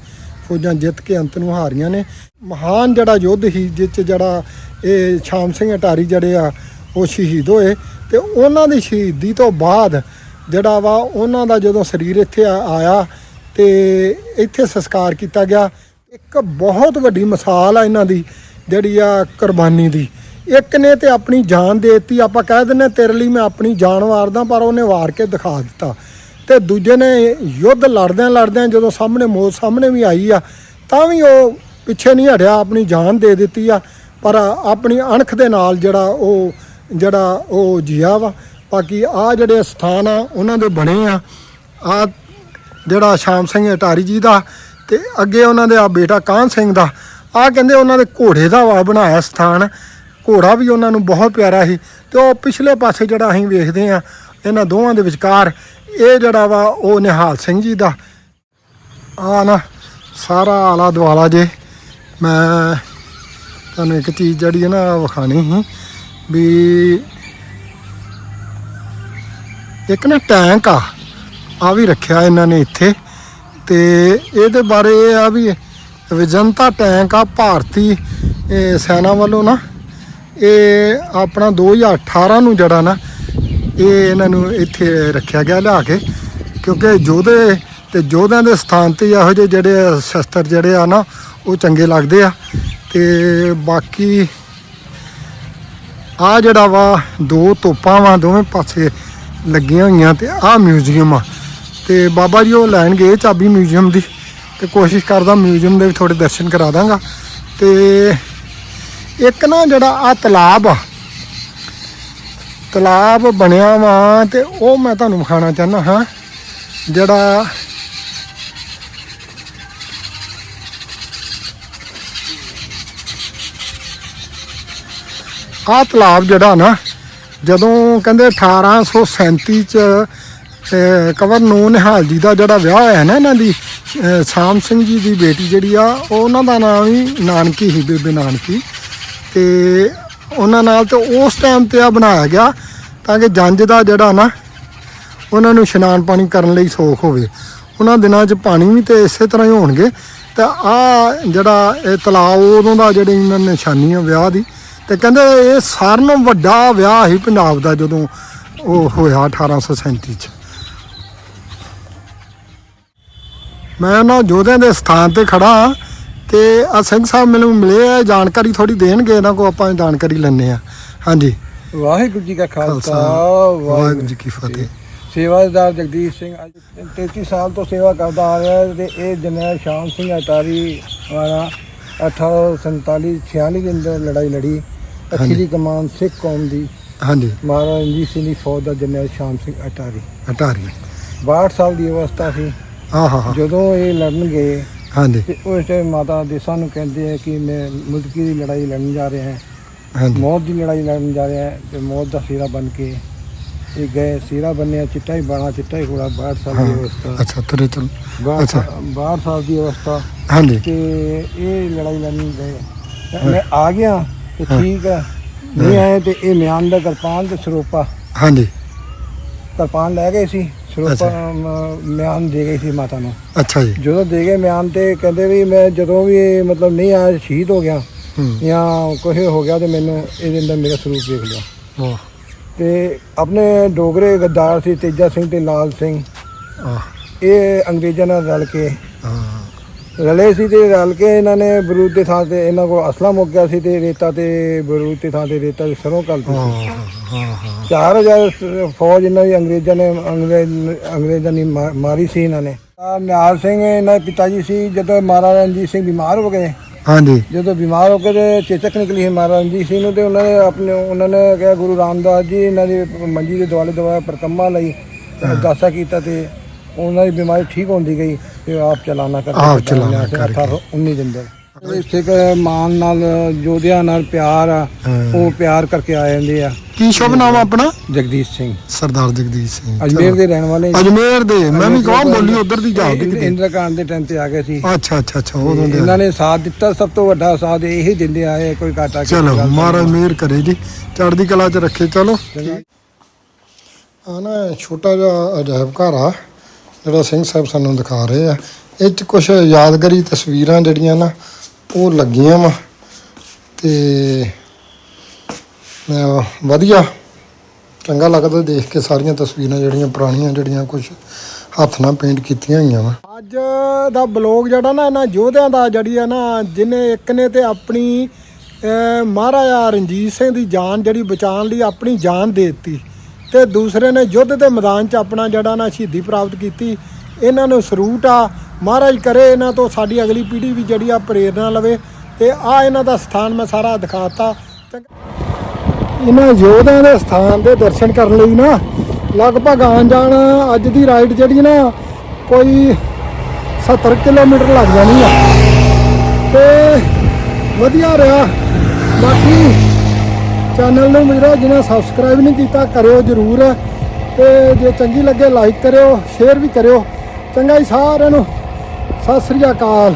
ਫੌਜਾਂ ਜਿੱਤ ਕੇ ਅੰਤ ਨੂੰ ਹਾਰੀਆਂ ਨੇ। ਮਹਾਨ ਜਿਹੜਾ ਯੁੱਧ ਸੀ, ਜਿਸ ਜਿਹੜਾ ਇਹ ਸ਼ਾਮ ਸਿੰਘ ਅਟਾਰੀ ਜਿਹੜੇ ਆ ਉਹ ਸ਼ਹੀਦ ਹੋਏ ਤੇ ਉਹਨਾਂ ਦੀ ਸ਼ਹੀਦੀ ਤੋਂ ਬਾਅਦ ਜਿਹੜਾ ਵਾ ਉਹਨਾਂ ਦਾ ਜਦੋਂ ਸਰੀਰ ਇੱਥੇ ਆਇਆ ਤੇ ਇੱਥੇ ਸੰਸਕਾਰ ਕੀਤਾ ਗਿਆ, ਇੱਕ ਬਹੁਤ ਵੱਡੀ ਮਿਸਾਲ ਆ ਇਹਨਾਂ ਦੀ ਜਿਹੜੀ ਆ ਕੁਰਬਾਨੀ ਦੀ। ਇੱਕ ਨੇ ਤੇ ਆਪਣੀ ਜਾਨ ਦੇ ਦਿੱਤੀ, ਆਪਾਂ ਕਹਿ ਦਿੰਦੇ ਤੇਰੇ ਲਈ ਮੈਂ ਆਪਣੀ ਜਾਨ ਵਾਰਦਾ, ਪਰ ਉਹਨੇ ਵਾਰ ਕੇ ਦਿਖਾ ਦਿੱਤਾ। ਤੇ ਦੂਜੇ ਨੇ ਯੁੱਧ ਲੜਦਿਆਂ ਲੜਦਿਆਂ ਜਦੋਂ ਸਾਹਮਣੇ ਮੌਤ ਸਾਹਮਣੇ ਵੀ ਆਈ ਆ, ਤਾਂ ਵੀ ਉਹ ਪਿੱਛੇ ਨਹੀਂ ਹਟਿਆ, ਆਪਣੀ ਜਾਨ ਦੇ ਦਿੱਤੀ ਆ, ਪਰ ਆਪਣੀ ਅਣਖ ਦੇ ਨਾਲ ਜਿਹੜਾ ਉਹ ਜਿਹੜਾ ਉਹ ਜੀਆ ਵਾ, ਬਾਕੀ ਆ ਜਿਹੜੇ ਸਥਾਨ ਆ, ਉਹਨਾਂ ਦੇ ਬਣੇ ਆ। ਆ ਜਿਹੜਾ ਸ਼ਾਮ ਸਿੰਘ ਅਟਾਰੀ ਜੀ ਦਾ ਤੇ ਅੱਗੇ ਉਹਨਾਂ ਦੇ ਆ ਬੇਟਾ ਕਾਨ ਸਿੰਘ ਦਾ। ਆ ਕਹਿੰਦੇ ਉਹਨਾਂ ਦੇ ਘੋੜੇ ਦਾ ਵਾ ਬਣਾਇਆ ਸਥਾਨ। ਘੋੜਾ ਵੀ ਉਹਨਾਂ ਨੂੰ ਬਹੁਤ ਪਿਆਰਾ ਸੀ ਤੇ ਉਹ ਪਿਛਲੇ ਪਾਸੇ ਜਿਹੜਾ ਅਸੀਂ ਵੇਖਦੇ ਆ, ਇਹਨਾਂ ਦੋਵਾਂ ਦੇ ਵਿਚਕਾਰ, ਇਹ ਜਿਹੜਾ ਵਾ ਉਹ ਨਿਹਾਲ ਸਿੰਘ ਜੀ ਦਾ। ਆ ਨਾ ਸਾਰਾ ਆਲਾ ਦੁਆਲਾ ਜੇ ਮੈਂ ਤੁਹਾਨੂੰ ਇੱਕ ਚੀਜ਼ ਜਿਹੜੀ ਹੈ ਨਾ ਵਿਖਾਣੀ ਸੀ। ਵੀ ਇੱਕ ਨਾ ਟੈਂਕ ਆ ਆ ਵੀ ਰੱਖਿਆ ਇਹਨਾਂ ਨੇ ਇੱਥੇ ਤੇ ਇਹਦੇ ਬਾਰੇ ਇਹ ਆ ਵੀ ਵਿਜੰਤਾ ਟੈਂਕ ਆ, ਭਾਰਤੀ ਸੈਨਾ ਵੱਲੋਂ ਨਾ, ਇਹ ਆਪਣਾ 2018 ਨੂੰ ਜਿਹੜਾ ਨਾ, ਇਹ ਇਹਨਾਂ ਨੂੰ ਇੱਥੇ ਰੱਖਿਆ ਗਿਆ ਲਿਆ ਕੇ, ਕਿਉਂਕਿ ਯੋਧੇ ਤੇ ਯੋਧਿਆਂ ਦੇ ਸਥਾਨ ਤੇ ਇਹੋ ਜਿਹੇ ਜਿਹੜੇ ਸ਼ਸਤਰ ਜਿਹੜੇ ਆ ਨਾ, ਉਹ ਚੰਗੇ ਲੱਗਦੇ ਆ ਤੇ ਬਾਕੀ ਆ ਜਿਹੜਾ ਵਾ, ਦੋ ਤੋਪਾਂ ਵਾ, ਦੋਵੇਂ ਪਾਸੇ ਲੱਗੀਆਂ ਹੋਈਆਂ ਤੇ ਆ ਮਿਊਜ਼ੀਅਮ ਆ। ਤੇ ਬਾਬਾ ਜੀ ਉਹ ਲੈਣ ਗਏ ਚਾਬੀ ਮਿਊਜ਼ੀਅਮ ਦੀ ਤੇ ਕੋਸ਼ਿਸ਼ ਕਰਦਾ ਮਿਊਜ਼ੀਅਮ ਦੇ ਵੀ ਥੋੜੇ ਦਰਸ਼ਨ ਕਰਾ ਦਾਂਗਾ। ਤੇ ਇੱਕ ਨਾ ਜਿਹੜਾ ਆ ਤਲਾਬ ਆ, ਤਲਾਬ ਬਣਿਆ ਵਾ ਤੇ ਉਹ ਮੈਂ ਤੁਹਾਨੂੰ ਵਿਖਾਣਾ ਚਾਹੁੰਦਾ ਹਾਂ। ਜਿਹੜਾ ਆਹ ਤਲਾਬ ਜਿਹੜਾ ਨਾ, ਜਦੋਂ ਕਹਿੰਦੇ 1837 ਚ ਕਵਰ ਕੰਵਰ ਨੂੰ ਨਿਹਾਲ ਜੀ ਦਾ ਜਿਹੜਾ ਵਿਆਹ ਹੋਇਆ ਨਾ ਇਹਨਾਂ ਦੀ ਸ਼ਾਮ ਸਿੰਘ ਜੀ ਦੀ ਬੇਟੀ ਜਿਹੜੀ ਆ ਉਹਨਾਂ ਦਾ ਨਾਮ ਵੀ ਨਾਨਕੀ ਹੀ ਬੇਬੇ ਨਾਨਕੀ। ਤੇ ਉਹਨਾਂ ਨਾਲ ਤੇ ਉਸ ਟਾਈਮ ਤੇ ਆ ਬਣਾਇਆ ਗਿਆ, ਤਾਂ ਕਿ ਜੰਜ ਦਾ ਜਿਹੜਾ ਨਾ, ਉਹਨਾਂ ਨੂੰ ਇਸ਼ਨਾਨ ਪਾਣੀ ਕਰਨ ਲਈ ਸੌਖ ਹੋਵੇ। ਉਹਨਾਂ ਦਿਨਾਂ 'ਚ ਪਾਣੀ ਵੀ ਤੇ ਇਸੇ ਤਰ੍ਹਾਂ ਹੀ ਹੋਣਗੇ। ਤਾਂ ਆ ਜਿਹੜਾ ਇਹ ਤਲਾਬ, ਉਦੋਂ ਦਾ ਜਿਹੜੀ ਇਹਨਾਂ ਨਿਸ਼ਾਨੀ ਆ ਵਿਆਹ ਦੀ ਤੇ ਕਹਿੰਦੇ ਇਹ ਸਾਰਿਆਂ ਨਾਲੋਂ ਵੱਡਾ ਵਿਆਹ ਸੀ ਪੰਜਾਬ ਦਾ ਜਦੋਂ ਉਹ ਹੋਇਆ 1837 ਚ। ਮੈਂ ਉਹਨਾਂ ਯੋਧਿਆਂ ਦੇ ਸਥਾਨ ਤੇ ਖੜਾ ਤੇ ਆ ਸਿੰਘ ਸਾਹਿਬ ਮੈਨੂੰ ਮਿਲੇ ਆ ਜਾਣਕਾਰੀ ਥੋੜੀ ਦੇਣਗੇ ਇਹਨਾਂ ਕੋ ਆਪਾਂ ਜਾਣਕਾਰੀ ਲੈਣੇ ਆ ਹਾਂਜੀ। ਵਾਹਿਗੁਰੂ ਜੀ ਕਾ ਖਾਲਸਾ ਵਾਹਿਗੁਰੂ ਜੀ ਕੀ ਫਤਿਹ। ਸੇਵਾਦਾਰ ਜਗਦੀਸ਼ ਸਿੰਘ ਅੱਜ 33 ਸਾਲ ਤੋਂ ਸੇਵਾ ਕਰਦਾ ਆ ਰਿਹਾ ਤੇ ਇਹ ਜਨਰਲ ਸ਼ਾਮ ਸਿੰਘ ਅਟਾਰੀ ਵਾਲਾ 1847 46 ਦੇ ਅੰਦਰ ਲੜਾਈ ਲੜੀ। ਅਖੀਰੀ ਕਮਾਨ ਸਿੱਖ ਕੌਮ ਦੀ ਹਾਂਜੀ। ਮਹਾਰਾਜਾ ਰਣਜੀਤ ਸਿੰਘ ਦੀ ਫੌਜ ਦਾ ਜਨਰਲ ਸ਼ਾਮ ਸਿੰਘ ਅਟਾਰੀ। ਅਟਾਰੀ। 62 ਸਾਲ ਦੀ ਅਵਸਥਾ ਸੀ। ਹਾਂ ਹਾਂ ਜਦੋਂ ਇਹ ਲੜਨ ਗਏ ਹਾਂਜੀ। ਤੇ ਉਸ ਟਾਈਮ ਮਾਤਾ ਦੇਸਾਂ ਨੂੰ ਕਹਿੰਦੇ ਆ ਕਿ ਮੈਂ ਮੁਲਕੀ ਦੀ ਲੜਾਈ ਲੜਨ ਜਾ ਰਿਹਾ ਹਾਂ। ਹਾਂਜੀ। ਮੌਤ ਦੀ ਲੜਾਈ ਲੜਨ ਜਾ ਰਿਹਾ ਹੈ ਤੇ ਮੌਤ ਦਾ ਸਿਰਾ ਬਣ ਕੇ ਇਹ ਗਏ। ਸਿਰਾ ਬੰਨਿਆ ਚਿੱਟਾ ਹੀ ਬਾਣਾ ਚਿੱਟਾ ਹੀ ਘੋੜਾ 62 ਸਾਲ ਦੀ ਅਵਸਥਾ। ਅੱਛਾ ਤੁਰੇ ਚਲ। 62 ਅੱਛਾ। 62 ਸਾਲ ਦੀ ਅਵਸਥਾ। ਹਾਂਜੀ। ਤੇ ਇਹ ਲੜਾਈ ਲੜਨ ਗਏ। ਮੈਂ ਆ ਗਿਆ। ਤੇ ਠੀਕ ਹੈ ਨਹੀਂ ਆਏ ਤੇ ਇਹ ਮਿਆਨ ਦਾ ਕਿਰਪਾਨ ਤੇ ਸਰੋਪਾ। ਹਾਂਜੀ। ਕਿਰਪਾਨ ਲੈ ਗਏ ਸੀ ਸਰੋਪਾ ਮਿਆਨ ਦੇ ਗਏ ਸੀ ਮਾਤਾ ਨੂੰ। ਅੱਛਾ ਜੀ। ਜਦੋਂ ਦੇ ਗਏ ਮਿਆਨ ਤੇ ਕਹਿੰਦੇ ਵੀ ਮੈਂ ਜਦੋਂ ਵੀ ਮਤਲਬ ਨਹੀਂ ਆਇਆ ਸ਼ਹੀਦ ਹੋ ਗਿਆ ਜਾਂ ਕੁਝ ਹੋ ਗਿਆ ਤੇ ਮੈਨੂੰ ਇਹਦੇ ਅੰਦਰ ਮੇਰਾ ਸਰੂਪ ਦੇਖ ਲਿਆ। ਵਾਹ। ਤੇ ਆਪਣੇ ਡੋਗਰੇ ਗੱਦਾਰ ਸੀ ਤੇਜਾ ਸਿੰਘ ਤੇ ਲਾਲ ਸਿੰਘ। ਇਹ ਅੰਗਰੇਜ਼ਾਂ ਨਾਲ ਰਲ ਕੇ ਰਲੇ ਸੀ ਤੇ ਰਲ ਕੇ ਇਹਨਾਂ ਨੇ ਬਰੂਦ ਦੇ ਥਾਂ ਤੇ ਇਹਨਾਂ ਕੋਲ ਅਸਲਾ ਮੁੱਕ ਗਿਆ ਸੀ ਤੇ ਰੇਤਾ ਤੇ ਬਰੂਦ ਦੇ ਥਾਂ ਤੇ ਰੇਤਾ ਤੇ ਸਰੋਂ ਹਾਂ ਸੀ ਹਾਂ ਹਾਂ। 4000 ਸ- ਫੌਜ ਇਹਨਾਂ ਦੀ ਅੰਗਰੇਜ਼ਾਂ ਨੇ ਅੰਗਰੇਜ਼ ਨੇ ਮਾਰੀ ਸੀ ਇਹਨਾਂ ਨੇ। ਨਿਹਾਲ ਸਿੰਘ ਇਹਨਾਂ ਦੇ ਪਿਤਾ ਜੀ ਸੀ ਜਦੋਂ ਮਹਾਰਾਜਾ ਰਣਜੀਤ ਸਿੰਘ ਬਿਮਾਰ ਹੋ ਗਏ। ਹਾਂਜੀ। ਜਦੋਂ ਬਿਮਾਰ ਹੋ ਕੇ ਤੇ ਚੇਚਕ ਨਿਕਲੀ ਸੀ ਮਹਾਰਾਜਾ ਰਣਜੀਤ ਸਿੰਘ ਨੂੰ ਤੇ ਉਹਨਾਂ ਨੇ ਆਪਣੇ ਉਹਨਾਂ ਨੇ ਕਿਹਾ ਗੁਰੂ ਰਾਮਦਾਸ ਜੀ ਇਹਨਾਂ ਦੀ ਮੰਜੀ ਦੇ ਦੁਆਲੇ ਦੁਆਲੇ ਪਰਕੰਮਾ ਲਈ ਅਰਦਾਸਾ ਕੀਤਾ ਤੇ ਉਹਨਾਂ ਦੀ ਬਿਮਾਰੀ ਠੀਕ ਹੁੰਦੀ ਗਈ ਤੇ ਆਪ ਚਲਾਣਾ ਕਰ ਆਪ ਚਲਾਣਾ ਕਰਕੇ। 19 ਦਿਨ ਦੇ। ਸਿੱਖ ਮਾਨ ਨਾਲ ਯੋਧਿਆਂ ਨਾਲ ਪਿਆਰ ਆ ਹਾਂ। ਉਹ ਪਿਆਰ ਕਰਕੇ ਆ ਜਾਂਦੇ ਆ। ਕੀ ਸ਼ੁਭ ਨਾਮ ਆਪਣਾ? ਜਗਦੀਸ਼ ਸਿੰਘ। ਸਰਦਾਰ ਜਗਦੀਸ਼ ਸਿੰਘ। ਅਜਮੇਰ ਦੇ ਰਹਿਣ ਵਾਲੇ ਅਜਮੇਰ ਦੇ। ਮੈਂ ਵੀ ਕਹਾਂ ਬੋਲੀ ਉਧਰ ਦੀ ਜਾ ਇੰਦ- ਇੰਦਰਾ ਕਾਂਡ ਦੇ ਟਾਈਮ ਤੇ ਆ ਗਏ ਸੀ। ਅੱਛਾ ਅੱਛਾ ਅੱਛਾ ਉਦੋਂ ਦੇ ਇਹਨਾਂ ਨੇ ਸਾਥ ਦਿੱਤਾ ਸਭ ਤੋਂ ਵੱਡਾ ਸਾਥ ਇਹੀ ਦਿੰਦੇ ਆਏ ਕੋਈ ਘਾਟਾ ਚਲੋ ਮਹਾਰਾਜ ਮਿਹਰ ਕਰੇ ਜੀ। ਚੜ੍ਹਦੀ ਕਲਾ 'ਚ ਰੱਖੇ ਚਲੋ। ਆ ਨਾ ਛੋਟਾ ਜਿਹਾ ਅਜਾਇਬ ਘਰ ਆ। ਜਿਹੜਾ ਸਿੰਘ ਸਾਹਿਬ ਸਾਨੂੰ ਦਿਖਾ ਰਹੇ ਆ, ਇਹ 'ਚ ਕੁਝ ਯਾਦਗਾਰੀ ਤਸਵੀਰਾਂ ਜਿਹੜੀਆਂ ਨਾ, ਉਹ ਲੱਗੀਆਂ ਵਾ। ਤੇ ਵਧੀਆ ਚੰਗਾ ਲੱਗਦਾ ਦੇਖ ਕੇ ਸਾਰੀਆਂ ਤਸਵੀਰਾਂ ਜਿਹੜੀਆਂ ਪੁਰਾਣੀਆਂ, ਜਿਹੜੀਆਂ ਕੁਝ ਹੱਥ ਨਾਲ ਪੇਂਟ ਕੀਤੀਆਂ ਹੋਈਆਂ ਵਾ। ਅੱਜ ਦਾ ਬਲੌਗ ਜਿਹੜਾ ਨਾ, ਇਹਨਾਂ ਯੋਧਿਆਂ ਦਾ ਜਿਹੜੀ ਆ ਨਾ, ਜਿਨੇ ਇੱਕ ਨੇ ਤੇ ਆਪਣੀ ਮਹਾਰਾਜਾ ਰਣਜੀਤ ਸਿੰਘ ਦੀ ਜਾਨ ਜਿਹੜੀ ਬਚਾਉਣ ਲਈ ਆਪਣੀ ਜਾਨ ਦੇ ਦਿੱਤੀ। ਤੇ ਦੂਸਰੇ ਨੇ ਯੁੱਧ ਦੇ ਮੈਦਾਨ 'ਚ ਆਪਣਾ ਜਿਹੜਾ ਨਾ ਸ਼ਹੀਦੀ ਪ੍ਰਾਪਤ ਕੀਤੀ। ਇਹਨਾਂ ਨੂੰ ਸਰੂਟ ਆ। ਮਹਾਰਾਜ ਕਰੇ ਇਹਨਾਂ ਤੋਂ, ਸਾਡੀ ਅਗਲੀ ਪੀੜ੍ਹੀ ਵੀ ਜਿਹੜੀ ਆ ਪ੍ਰੇਰਣਾ ਲਵੇ ਤੇ ਆ ਇਹਨਾਂ ਦਾ ਸਥਾਨ ਮੈਂ ਸਾਰਾ ਦਿਖਾਤਾ। ਚੰਗਾ ਇਹਨਾਂ ਯੋਧਿਆਂ ਦੇ ਸਥਾਨ ਦੇ ਦਰਸ਼ਨ ਕਰਨ ਲਈ ਨਾ ਲਗਭਗ ਆਉਣ ਜਾਣ ਅੱਜ ਦੀ ਰਾਈਡ ਜਿਹੜੀ ਨਾ ਕੋਈ 70 ਕਿਲੋਮੀਟਰ ਲੱਗ ਜਾਣੀ ਆ। ਤੇ ਵਧੀਆ ਰਿਹਾ। ਬਾਕੀ ਚੈਨਲ ਨੂੰ ਮੇਰਾ ਜਿਹਨੇ ਸਬਸਕ੍ਰਾਈਬ ਨਹੀਂ ਕੀਤਾ, ਕਰਿਓ ਜਰੂਰ। ਤੇ ਜੇ ਚੰਗੀ ਲੱਗੇ ਲਾਈਕ ਕਰਿਓ ਸ਼ੇਅਰ ਵੀ ਕਰਿਓ। ਚੰਗਾ ਜੀ ਸਾਰਿਆਂ ਨੂੰ। ਸਤਿ ਸ੍ਰੀ ਅਕਾਲ।